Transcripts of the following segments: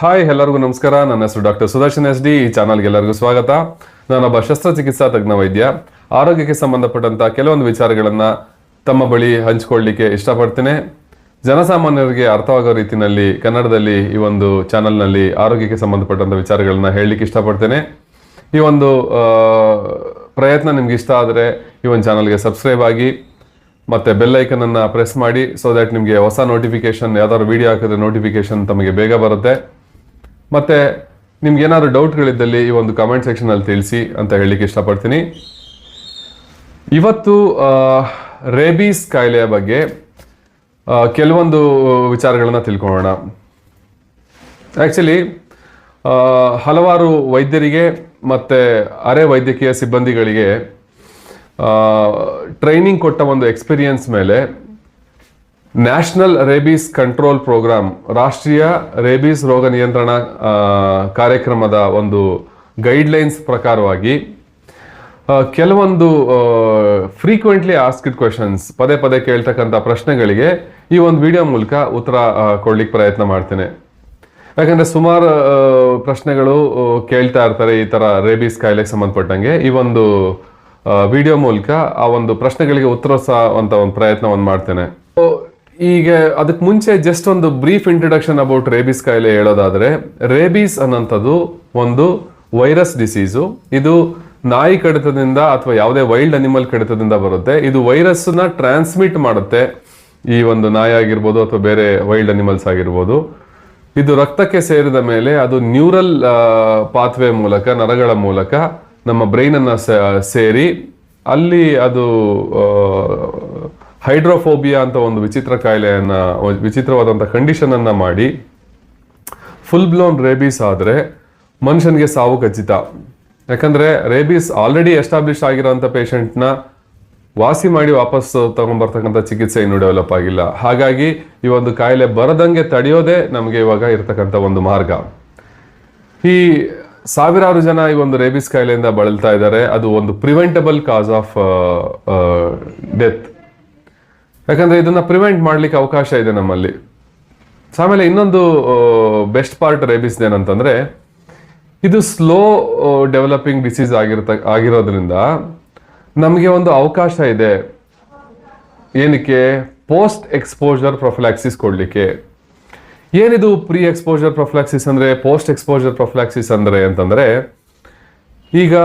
Hi ಎಲ್ಲರಿಗೂ ನಮಸ್ಕಾರ. ನನ್ನ ಹೆಸರು ಡಾಕ್ಟರ್ ಸುದರ್ಶನ್ ಎಸ್ ಡಿ ಈ ಚಾನಲ್ಗೆ ಎಲ್ಲರಿಗೂ ಸ್ವಾಗತ. ನಾನೊಬ್ಬ ಶಸ್ತ್ರಚಿಕಿತ್ಸಾ ತಜ್ಞ ವೈದ್ಯ ಆರೋಗ್ಯಕ್ಕೆ ಸಂಬಂಧಪಟ್ಟಂತ ಕೆಲವೊಂದು ವಿಚಾರಗಳನ್ನ ತಮ್ಮ ಬಳಿ ಹಂಚಿಕೊಳ್ಳಲಿಕ್ಕೆ ಇಷ್ಟಪಡ್ತೇನೆ. ಜನಸಾಮಾನ್ಯರಿಗೆ ಅರ್ಥವಾಗೋ ರೀತಿಯಲ್ಲಿ ಕನ್ನಡದಲ್ಲಿ ಈ ಒಂದು ಚಾನಲ್ನಲ್ಲಿ ಆರೋಗ್ಯಕ್ಕೆ ಸಂಬಂಧಪಟ್ಟಂತ ವಿಚಾರಗಳನ್ನ ಹೇಳಲಿಕ್ಕೆ ಇಷ್ಟಪಡ್ತೇನೆ. ಈ ಒಂದು ಪ್ರಯತ್ನ ನಿಮ್ಗೆ ಇಷ್ಟ ಆದರೆ ಈ ಒಂದು ಚಾನಲ್ಗೆ ಸಬ್ಸ್ಕ್ರೈಬ್ ಆಗಿ, ಮತ್ತೆ ಬೆಲ್ ಐಕನ್ ಅನ್ನ ಪ್ರೆಸ್ ಮಾಡಿ ಸೊ ದಟ್ ನಿಮಗೆ ಹೊಸ ನೋಟಿಫಿಕೇಶನ್ ಯಾವ್ದಾದ್ರು ವಿಡಿಯೋ ಹಾಕಿದ್ರೆ ನೋಟಿಫಿಕೇಶನ್ ತಮಗೆ ಬೇಗ ಬರುತ್ತೆ. ಮತ್ತೆ ನಿಮ್ಗೆ ಏನಾದರೂ ಡೌಟ್ಗಳಿದ್ದಲ್ಲಿ ಈ ಒಂದು ಕಮೆಂಟ್ ಸೆಕ್ಷನ್ ಅಲ್ಲಿ ತಿಳಿಸಿ ಅಂತ ಹೇಳಲಿಕ್ಕೆ ಇಷ್ಟಪಡ್ತೀನಿ. ಇವತ್ತು ರೇಬೀಸ್ ಕಾಯಿಲೆಯ ಬಗ್ಗೆ ಕೆಲವೊಂದು ವಿಚಾರಗಳನ್ನು ತಿಳ್ಕೊಳ್ಳೋಣ. ಆಕ್ಚುಲಿ ಹಲವಾರು ವೈದ್ಯರಿಗೆ ಮತ್ತೆ ಅರೆ ವೈದ್ಯಕೀಯ ಸಿಬ್ಬಂದಿಗಳಿಗೆ ಟ್ರೈನಿಂಗ್ ಕೊಟ್ಟ ಒಂದು ಎಕ್ಸ್ಪೀರಿಯನ್ಸ್ ಮೇಲೆ ನ್ಯಾಷನಲ್ ರೇಬೀಸ್ ಕಂಟ್ರೋಲ್ ಪ್ರೋಗ್ರಾಮ್, ರಾಷ್ಟ್ರೀಯ ರೇಬೀಸ್ ರೋಗ ನಿಯಂತ್ರಣ ಕಾರ್ಯಕ್ರಮದ ಒಂದು ಗೈಡ್ಲೈನ್ಸ್ ಪ್ರಕಾರವಾಗಿ ಕೆಲವೊಂದು ಫ್ರೀಕ್ವೆಂಟ್ಲಿ ಆಸ್ಕಿಡ್ ಕ್ವೆಶನ್ಸ್ ಪದೇ ಪದೇ ಕೇಳ್ತಕ್ಕಂಥ ಪ್ರಶ್ನೆಗಳಿಗೆ ಈ ಒಂದು ವಿಡಿಯೋ ಮೂಲಕ ಉತ್ತರ ಕೊಡ್ಲಿಕ್ಕೆ ಪ್ರಯತ್ನ ಮಾಡ್ತೇನೆ. ಯಾಕಂದರೆ ಸುಮಾರು ಪ್ರಶ್ನೆಗಳು ಕೇಳ್ತಾ ಇರ್ತಾರೆ ಈ ಥರ ರೇಬೀಸ್ ಕಾಯಿಲೆಗೆ ಸಂಬಂಧಪಟ್ಟಂಗೆ. ಈ ಒಂದು ವಿಡಿಯೋ ಮೂಲಕ ಆ ಒಂದು ಪ್ರಶ್ನೆಗಳಿಗೆ ಉತ್ತರಿಸುವಂತ ಒಂದು ಪ್ರಯತ್ನವನ್ನು ಮಾಡ್ತೇನೆ. ಈಗ ಅದಕ್ಕೆ ಮುಂಚೆ ಜಸ್ಟ್ ಒಂದು ಬ್ರೀಫ್ ಇಂಟ್ರಡಕ್ಷನ್ ಅಬೌಟ್ ರೇಬಿಸ್ ಕಾಯಿಲೆ ಹೇಳೋದಾದ್ರೆ ರೇಬಿಸ್ ಅನ್ನೋಂಥದ್ದು ಒಂದು ವೈರಸ್ ಡಿಸೀಸು ಇದು ನಾಯಿ ಕಡಿತದಿಂದ ಅಥವಾ ಯಾವುದೇ ವೈಲ್ಡ್ ಅನಿಮಲ್ ಕಡಿತದಿಂದ ಬರುತ್ತೆ. ಇದು ವೈರಸ್ನ ಟ್ರಾನ್ಸ್ಮಿಟ್ ಮಾಡುತ್ತೆ. ಈ ಒಂದು ನಾಯಿ ಆಗಿರ್ಬೋದು ಅಥವಾ ಬೇರೆ ವೈಲ್ಡ್ ಅನಿಮಲ್ಸ್ ಆಗಿರ್ಬೋದು. ಇದು ರಕ್ತಕ್ಕೆ ಸೇರಿದ ಮೇಲೆ ಅದು ನ್ಯೂರಲ್ ಪಾತ್ವೆ ಮೂಲಕ, ನರಗಳ ಮೂಲಕ ನಮ್ಮ ಬ್ರೈನನ್ನು ಸೇರಿ ಅಲ್ಲಿ ಅದು ಹೈಡ್ರೋಫೋಬಿಯಾ ಅಂತ ಒಂದು ವಿಚಿತ್ರ ಕಾಯಿಲೆಯನ್ನು ವಿಚಿತ್ರವಾದಂಥ ಕಂಡೀಷನ್ ಅನ್ನ ಮಾಡಿ ಫುಲ್ ಬ್ಲೋನ್ ರೇಬೀಸ್ ಆದರೆ ಮನುಷ್ಯನಿಗೆ ಸಾವು ಖಚಿತ. ಯಾಕಂದ್ರೆ ರೇಬೀಸ್ ಆಲ್ರೆಡಿ ಎಸ್ಟಾಬ್ಲಿಷ್ ಆಗಿರೋಂಥ ಪೇಷಂಟ್ನ ವಾಸಿ ಮಾಡಿ ವಾಪಸ್ ತಗೊಂಡ್ಬರ್ತಕ್ಕಂಥ ಚಿಕಿತ್ಸೆ ಇನ್ನೂ ಡೆವಲಪ್ ಆಗಿಲ್ಲ. ಹಾಗಾಗಿ ಈ ಒಂದು ಕಾಯಿಲೆ ಬರದಂಗೆ ತಡೆಯೋದೇ ನಮಗೆ ಇವಾಗ ಇರತಕ್ಕಂಥ ಒಂದು ಮಾರ್ಗ. ಈ ಸಾವಿರಾರು ಜನ ಈ ಒಂದು ರೇಬಿಸ್ ಕಾಯಿಲೆಯಿಂದ ಬಳಲ್ತಾ ಇದ್ದಾರೆ. ಅದು ಒಂದು ಪ್ರಿವೆಂಟಬಲ್ ಕಾಸ್ ಆಫ್ ಡೆತ್ ಯಾಕಂದ್ರೆ ಇದನ್ನ ಪ್ರಿವೆಂಟ್ ಮಾಡ್ಲಿಕ್ಕೆ ಅವಕಾಶ ಇದೆ ನಮ್ಮಲ್ಲಿ. ಆಮೇಲೆ ಇನ್ನೊಂದು ಬೆಸ್ಟ್ ಪಾರ್ಟ್ ರೇಬಿಸ್ ಏನಂತಂದ್ರೆ, ಇದು ಸ್ಲೋ ಡೆವಲಪಿಂಗ್ ಡಿಸೀಸ್ ಆಗಿರ್ತ, ಆಗಿರೋದ್ರಿಂದ ನಮಗೆ ಒಂದು ಅವಕಾಶ ಇದೆ. ಏನಕ್ಕೆ? ಪೋಸ್ಟ್ ಎಕ್ಸ್ಪೋಜರ್ ಪ್ರೊಫ್ಲಾಕ್ಸಿಸ್ ಕೊಡಲಿಕ್ಕೆ. ಏನಿದು ಪ್ರೀ ಎಕ್ಸ್ಪೋಜರ್ ಪ್ರೊಫ್ಲಾಕ್ಸಿಸ್ ಅಂದ್ರೆ? ಪೋಸ್ಟ್ ಎಕ್ಸ್ಪೋಜರ್ ಪ್ರೊಫ್ಲಾಕ್ಸಿಸ್ ಅಂದ್ರೆ ಅಂತಂದ್ರೆ, ಈಗ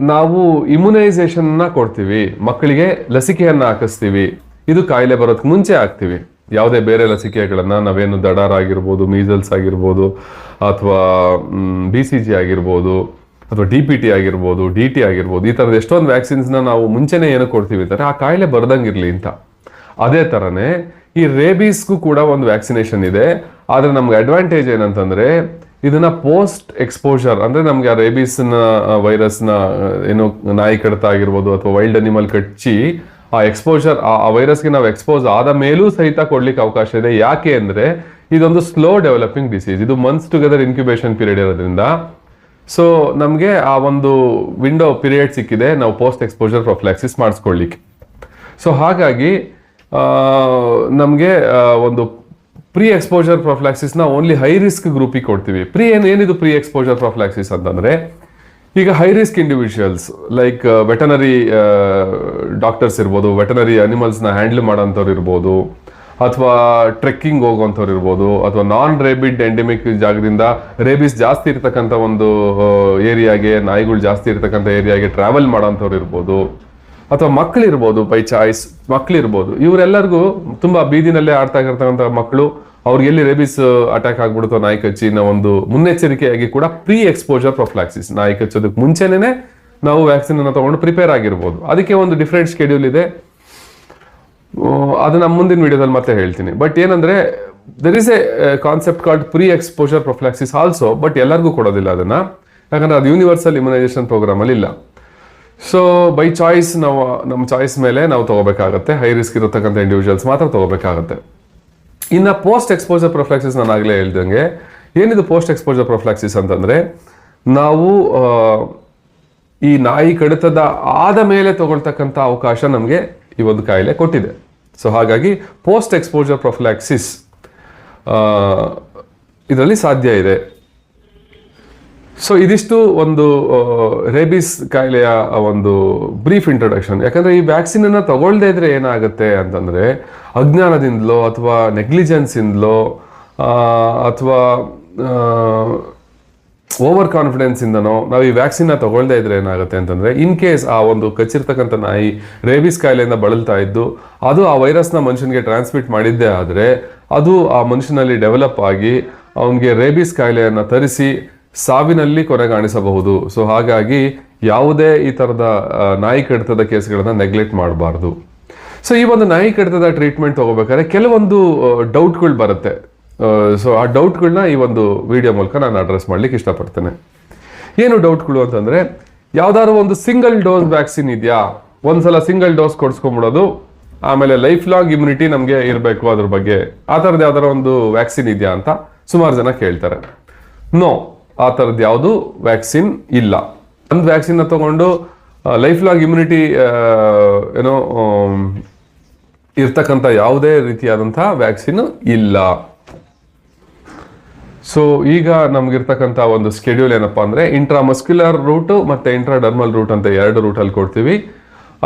ನಾವು ಇಮ್ಯುನೈಸೇಷನ್ನ ಕೊಡ್ತೀವಿ. ಮಕ್ಕಳಿಗೆ ಲಸಿಕೆಯನ್ನ ಹಾಕಿಸ್ತೀವಿ. ಇದು ಕಾಯಿಲೆ ಬರೋದಕ್ಕೆ ಮುಂಚೆ ಆಗ್ತೀವಿ. ಯಾವುದೇ ಬೇರೆ ಲಸಿಕೆಗಳನ್ನು ನಾವೇನು ದಡಾರ್ ಆಗಿರ್ಬೋದು ಮೀಸಲ್ಸ್ ಆಗಿರ್ಬೋದು, ಅಥವಾ ಬಿ ಸಿ ಜಿ ಆಗಿರ್ಬೋದು, ಅಥವಾ ಡಿ ಪಿ ಟಿ ಆಗಿರ್ಬೋದು ಡಿ ಟಿ ಆಗಿರ್ಬೋದು, ಈ ಥರದ ಎಷ್ಟೊಂದು ವ್ಯಾಕ್ಸಿನ್ಸ್ನ ನಾವು ಮುಂಚೆನೇ ಏನು ಕೊಡ್ತೀವಿ ಅಂತಾರೆ ಆ ಕಾಯಿಲೆ ಬರ್ದಂಗಿರಲಿ ಅಂತ. ಅದೇ ಥರನೇ ಈ ರೇಬೀಸ್ಗೂ ಕೂಡ ಒಂದು ವ್ಯಾಕ್ಸಿನೇಷನ್ ಇದೆ. ಆದರೆ ನಮ್ಗೆ ಅಡ್ವಾಂಟೇಜ್ ಏನಂತಂದರೆ ಇದನ್ನ ಪೋಸ್ಟ್ ಎಕ್ಸ್ಪೋಜರ್ ಅಂದರೆ ನಮಗೆ ಆ ರೇಬೀಸ್ನ ವೈರಸ್ನ ಏನು ನಾಯಿ ಕಡಿತ ಆಗಿರ್ಬೋದು ಅಥವಾ ವೈಲ್ಡ್ ಅನಿಮಲ್ ಕಚ್ಚಿ ಆ ಎಕ್ಸ್ಪೋಜರ್ ಆ ವೈರಸ್ಗೆ ನಾವು ಎಕ್ಸ್ಪೋಸ್ ಆದ ಮೇಲೂ ಸಹಿತ ಕೊಡ್ಲಿಕ್ಕೆ ಅವಕಾಶ ಇದೆ. ಯಾಕೆ ಅಂದ್ರೆ ಇದೊಂದು ಸ್ಲೋ ಡೆವಲಪಿಂಗ್ ಡಿಸೀಸ್ ಇದು ಮಂತ್ಸ್ ಟುಗೆದರ್ ಇನ್ಕ್ಯುಬೇಷನ್ ಪೀರಿಯಡ್ ಇರೋದ್ರಿಂದ. ಸೊ ನಮಗೆ ಆ ಒಂದು ವಿಂಡೋ ಪೀರಿಯಡ್ ಸಿಕ್ಕಿದೆ. ನಾವು ಪೋಸ್ಟ್ ಎಕ್ಸ್ಪೋಜರ್ ಪ್ರೊಫ್ಲಾಕ್ಸಿಸ್ ಮಾಡಿಸ್ಕೊಳ್ಳಿಕ್ಕೆ. ಸೊ ಹಾಗಾಗಿ ನಮಗೆ ಒಂದು ಪ್ರೀ ಎಕ್ಸ್ಪೋಜರ್ ಪ್ರೊಫ್ಲಾಕ್ಸಿಸ್ನ ಓನ್ಲಿ ಹೈ ರಿಸ್ಕ್ ಗ್ರೂಪಿಗೆ ಕೊಡ್ತೀವಿ. ಪ್ರೀ ಏನು, ಏನಿದು ಪ್ರೀ ಎಕ್ಸ್ಪೋಜರ್ ಪ್ರೊಫ್ಲಾಕ್ಸಿಸ್ ಅಂತಂದ್ರೆ ಈಗ high risk individuals like veterinary doctors ಇರ್ಬೋದು ವೆಟನರಿ ಅನಿಮಲ್ಸ್ನ ಹ್ಯಾಂಡಲ್ ಮಾಡೋಂಥವ್ರು ಇರ್ಬೋದು, ಅಥವಾ ಟ್ರೆಕ್ಕಿಂಗ್ ಹೋಗುವಂಥವ್ರು ಇರ್ಬೋದು, ಅಥವಾ ನಾನ್ ರೇಬಿಡ್ ಎಂಡೆಮಿಕ್ ಜಾಗದಿಂದ ರೇಬಿಸ್ ಜಾಸ್ತಿ ಇರ್ತಕ್ಕಂಥ ಒಂದು ಏರಿಯಾಗೆ, ನಾಯಿಗಳು ಜಾಸ್ತಿ ಇರ್ತಕ್ಕಂಥ ಏರಿಯಾಗೆ ಟ್ರಾವೆಲ್ ಮಾಡೋಂಥವ್ರು ಇರ್ಬೋದು, ಅಥವಾ ಮಕ್ಕಳಿರ್ಬೋದು ಬೈ ಚಾಯ್ಸ್ ಮಕ್ಕಳಿರ್ಬೋದು ಇವರೆಲ್ಲರಿಗೂ ತುಂಬ ಬೀದಿನಲ್ಲೇ ಆಡ್ತಾ ಇರ್ತಕ್ಕಂಥ ಮಕ್ಕಳು ಅವ್ರಿಗೆ ಎಲ್ಲಿ ರೇಬಿಸ್ ಅಟ್ಯಾಕ್ ಆಗ್ಬಿಡುತ್ತೋ ನಾಯಿ ಕಚ್ಚಿನ ಒಂದು ಮುನ್ನೆಚ್ಚರಿಕೆಯಾಗಿ ಕೂಡ ಪ್ರೀ ಎಕ್ಸ್ಪೋಜರ್ ಪ್ರೊಫ್ಲಾಕ್ಸಿಸ್ ನಾಯಿ ಕಚ್ಚೋದಕ್ಕೆ ಮುಂಚೆನೇ ನಾವು ವ್ಯಾಕ್ಸಿನ್ ಅನ್ನು ತಗೊಂಡು ಪ್ರಿಪೇರ್ ಆಗಿರ್ಬೋದು. ಅದಕ್ಕೆ ಒಂದು ಡಿಫ್ರೆಂಟ್ ಶೆಡ್ಯೂಲ್ ಇದೆ. ಅದು ನಮ್ಮ ಮುಂದಿನ ವಿಡಿಯೋದಲ್ಲಿ ಮತ್ತೆ ಹೇಳ್ತೀನಿ. ಬಟ್ ಏನಂದ್ರೆ there is a concept called pre exposure prophylaxis also but ಎಲ್ಲರಿಗೂ ಕೊಡೋದಿಲ್ಲ ಅದನ್ನ. ಯಾಕಂದ್ರೆ ಅದು ಯೂನಿವರ್ಸಲ್ ಇಮ್ಯುನೈಸೇಷನ್ ಪ್ರೋಗ್ರಾಮ್ ಅಲ್ಲಿ ಇಲ್ಲ. ಸೊ ಬೈ ಚಾಯ್ಸ್ ನಾವು, ನಮ್ಮ ಚಾಯ್ಸ್ ಮೇಲೆ ನಾವು ತಗೋಬೇಕಾಗತ್ತೆ. ಹೈ ರಿಸ್ಕ್ ಇರತಕ್ಕಂಥ ಇಂಡಿವಿಜುವಲ್ಸ್ ಮಾತ್ರ ತಗೋಬೇಕಾಗತ್ತೆ. ಇನ್ನ ಪೋಸ್ಟ್ ಎಕ್ಸ್ಪೋಜರ್ ಪ್ರೊಫ್ಲಾಕ್ಸಿಸ್ ನಾನು ಆಗಲೇ ಹೇಳ್ದಂಗೆ, ಏನಿದು ಪೋಸ್ಟ್ ಎಕ್ಸ್ಪೋಜರ್ ಪ್ರೊಫ್ಲಾಕ್ಸಿಸ್ ಅಂತಂದರೆ, ನಾವು ಈ ನಾಯಿ ಕಡಿತದ ಆದ ಮೇಲೆ ತಗೊಳ್ತಕ್ಕಂಥ ಅವಕಾಶ ನಮಗೆ ಈ ಒಂದು ಕಾಯಿಲೆ ಕೊಟ್ಟಿದೆ. ಸೊ ಹಾಗಾಗಿ ಪೋಸ್ಟ್ ಎಕ್ಸ್ಪೋಜರ್ ಪ್ರೊಫ್ಲಾಕ್ಸಿಸ್ ಇದರಲ್ಲಿ ಸಾಧ್ಯ ಇದೆ. ಸೊ ಇದಿಷ್ಟು ಒಂದು ರೇಬಿಸ್ ಕಾಯಿಲೆಯ ಒಂದು ಬ್ರೀಫ್ ಇಂಟ್ರೊಡಕ್ಷನ್ ಯಾಕಂದರೆ ಈ ವ್ಯಾಕ್ಸಿನ್ ತಗೊಳ್ಳದೇ ಇದ್ರೆ ಏನಾಗುತ್ತೆ ಅಂತಂದ್ರೆ ಅಜ್ಞಾನದಿಂದಲೋ ಅಥವಾ ನೆಗ್ಲಿಜೆನ್ಸಿಂದಲೋ ಅಥವಾ ಓವರ್ ಕಾನ್ಫಿಡೆನ್ಸ್ ಇಂದನೋ ನಾವು ಈ ವ್ಯಾಕ್ಸಿನ್ನ ತಗೊಳ್ದೇ ಇದ್ರೆ ಏನಾಗುತ್ತೆ ಅಂತಂದರೆ, ಇನ್ ಕೇಸ್ ಆ ಒಂದು ಕಚ್ಚಿರ್ತಕ್ಕಂಥ ನಾಯಿ ರೇಬಿಸ್ ಕಾಯಿಲೆಯಿಂದ ಬಳಲ್ತಾ ಇದ್ದು, ಅದು ಆ ವೈರಸ್ನ ಮನುಷ್ಯನಿಗೆ ಟ್ರಾನ್ಸ್ಮಿಟ್ ಮಾಡಿದ್ದೇ ಆದರೆ, ಅದು ಆ ಮನುಷ್ಯನಲ್ಲಿ ಡೆವಲಪ್ ಆಗಿ ಅವನಿಗೆ ರೇಬಿಸ್ ಕಾಯಿಲೆಯನ್ನು ತರಿಸಿ ಸಾವಿನಲ್ಲಿ ಕೊನೆಗಾಣಿಸಬಹುದು. ಸೊ ಹಾಗಾಗಿ ಯಾವುದೇ ಈ ಥರದ ನಾಯಿ ಕಡಿತದ ಕೇಸ್ಗಳನ್ನು ನೆಗ್ಲೆಕ್ಟ್ ಮಾಡಬಾರ್ದು. ಸೊ ಈ ಒಂದು ನಾಯಿ ಕಡಿತದ ಟ್ರೀಟ್ಮೆಂಟ್ ತಗೋಬೇಕಾದ್ರೆ ಕೆಲವೊಂದು ಡೌಟ್ಗಳು ಬರುತ್ತೆ. ಸೊ ಆ ಡೌಟ್ಗಳನ್ನ ಈ ಒಂದು ವಿಡಿಯೋ ಮೂಲಕ ನಾನು ಅಡ್ರೆಸ್ ಮಾಡ್ಲಿಕ್ಕೆ ಇಷ್ಟಪಡ್ತೇನೆ. ಏನು ಡೌಟ್ಗಳು ಅಂತಂದ್ರೆ, ಯಾವ್ದಾದ್ರು ಒಂದು ಸಿಂಗಲ್ ಡೋಸ್ ವ್ಯಾಕ್ಸಿನ್ ಇದೆಯಾ? ಒಂದ್ಸಲ ಸಿಂಗಲ್ ಡೋಸ್ ಕೊಡಿಸ್ಕೊಂಬಿಡೋದು ಆಮೇಲೆ ಲೈಫ್ ಲಾಂಗ್ ಇಮ್ಯುನಿಟಿ ನಮಗೆ ಇರಬೇಕು ಅದ್ರ ಬಗ್ಗೆ. ಆ ಥರದ್ದು ಯಾವ್ದಾರ ಒಂದು ವ್ಯಾಕ್ಸಿನ್ ಇದೆಯಾ ಅಂತ ಸುಮಾರು ಜನ ಕೇಳ್ತಾರೆ. ನೋ ಆ ಥರದ್ದು ಯಾವುದು ವ್ಯಾಕ್ಸಿನ್ ಇಲ್ಲ. ಒಂದು ವ್ಯಾಕ್ಸಿನ್ನ ತಗೊಂಡು ಲೈಫ್ ಲಾಂಗ್ ಇಮ್ಯುನಿಟಿ ಏನೋ ಇರ್ತಕ್ಕಂಥ ಯಾವುದೇ ರೀತಿಯಾದಂಥ ವ್ಯಾಕ್ಸಿನ್ ಇಲ್ಲ. ಸೊ ಈಗ ನಮ್ಗಿರ್ತಕ್ಕಂಥ ಒಂದು ಸ್ಕೆಡ್ಯೂಲ್ ಏನಪ್ಪಾ ಅಂದ್ರೆ ಇಂಟ್ರಾಮಸ್ಕ್ಯುಲರ್ ರೂಟ್ ಮತ್ತೆ ಇಂಟ್ರಾಡರ್ಮಲ್ ರೂಟ್ ಅಂತ ಎರಡು ರೂಟ್ ಅಲ್ಲಿ ಕೊಡ್ತೀವಿ.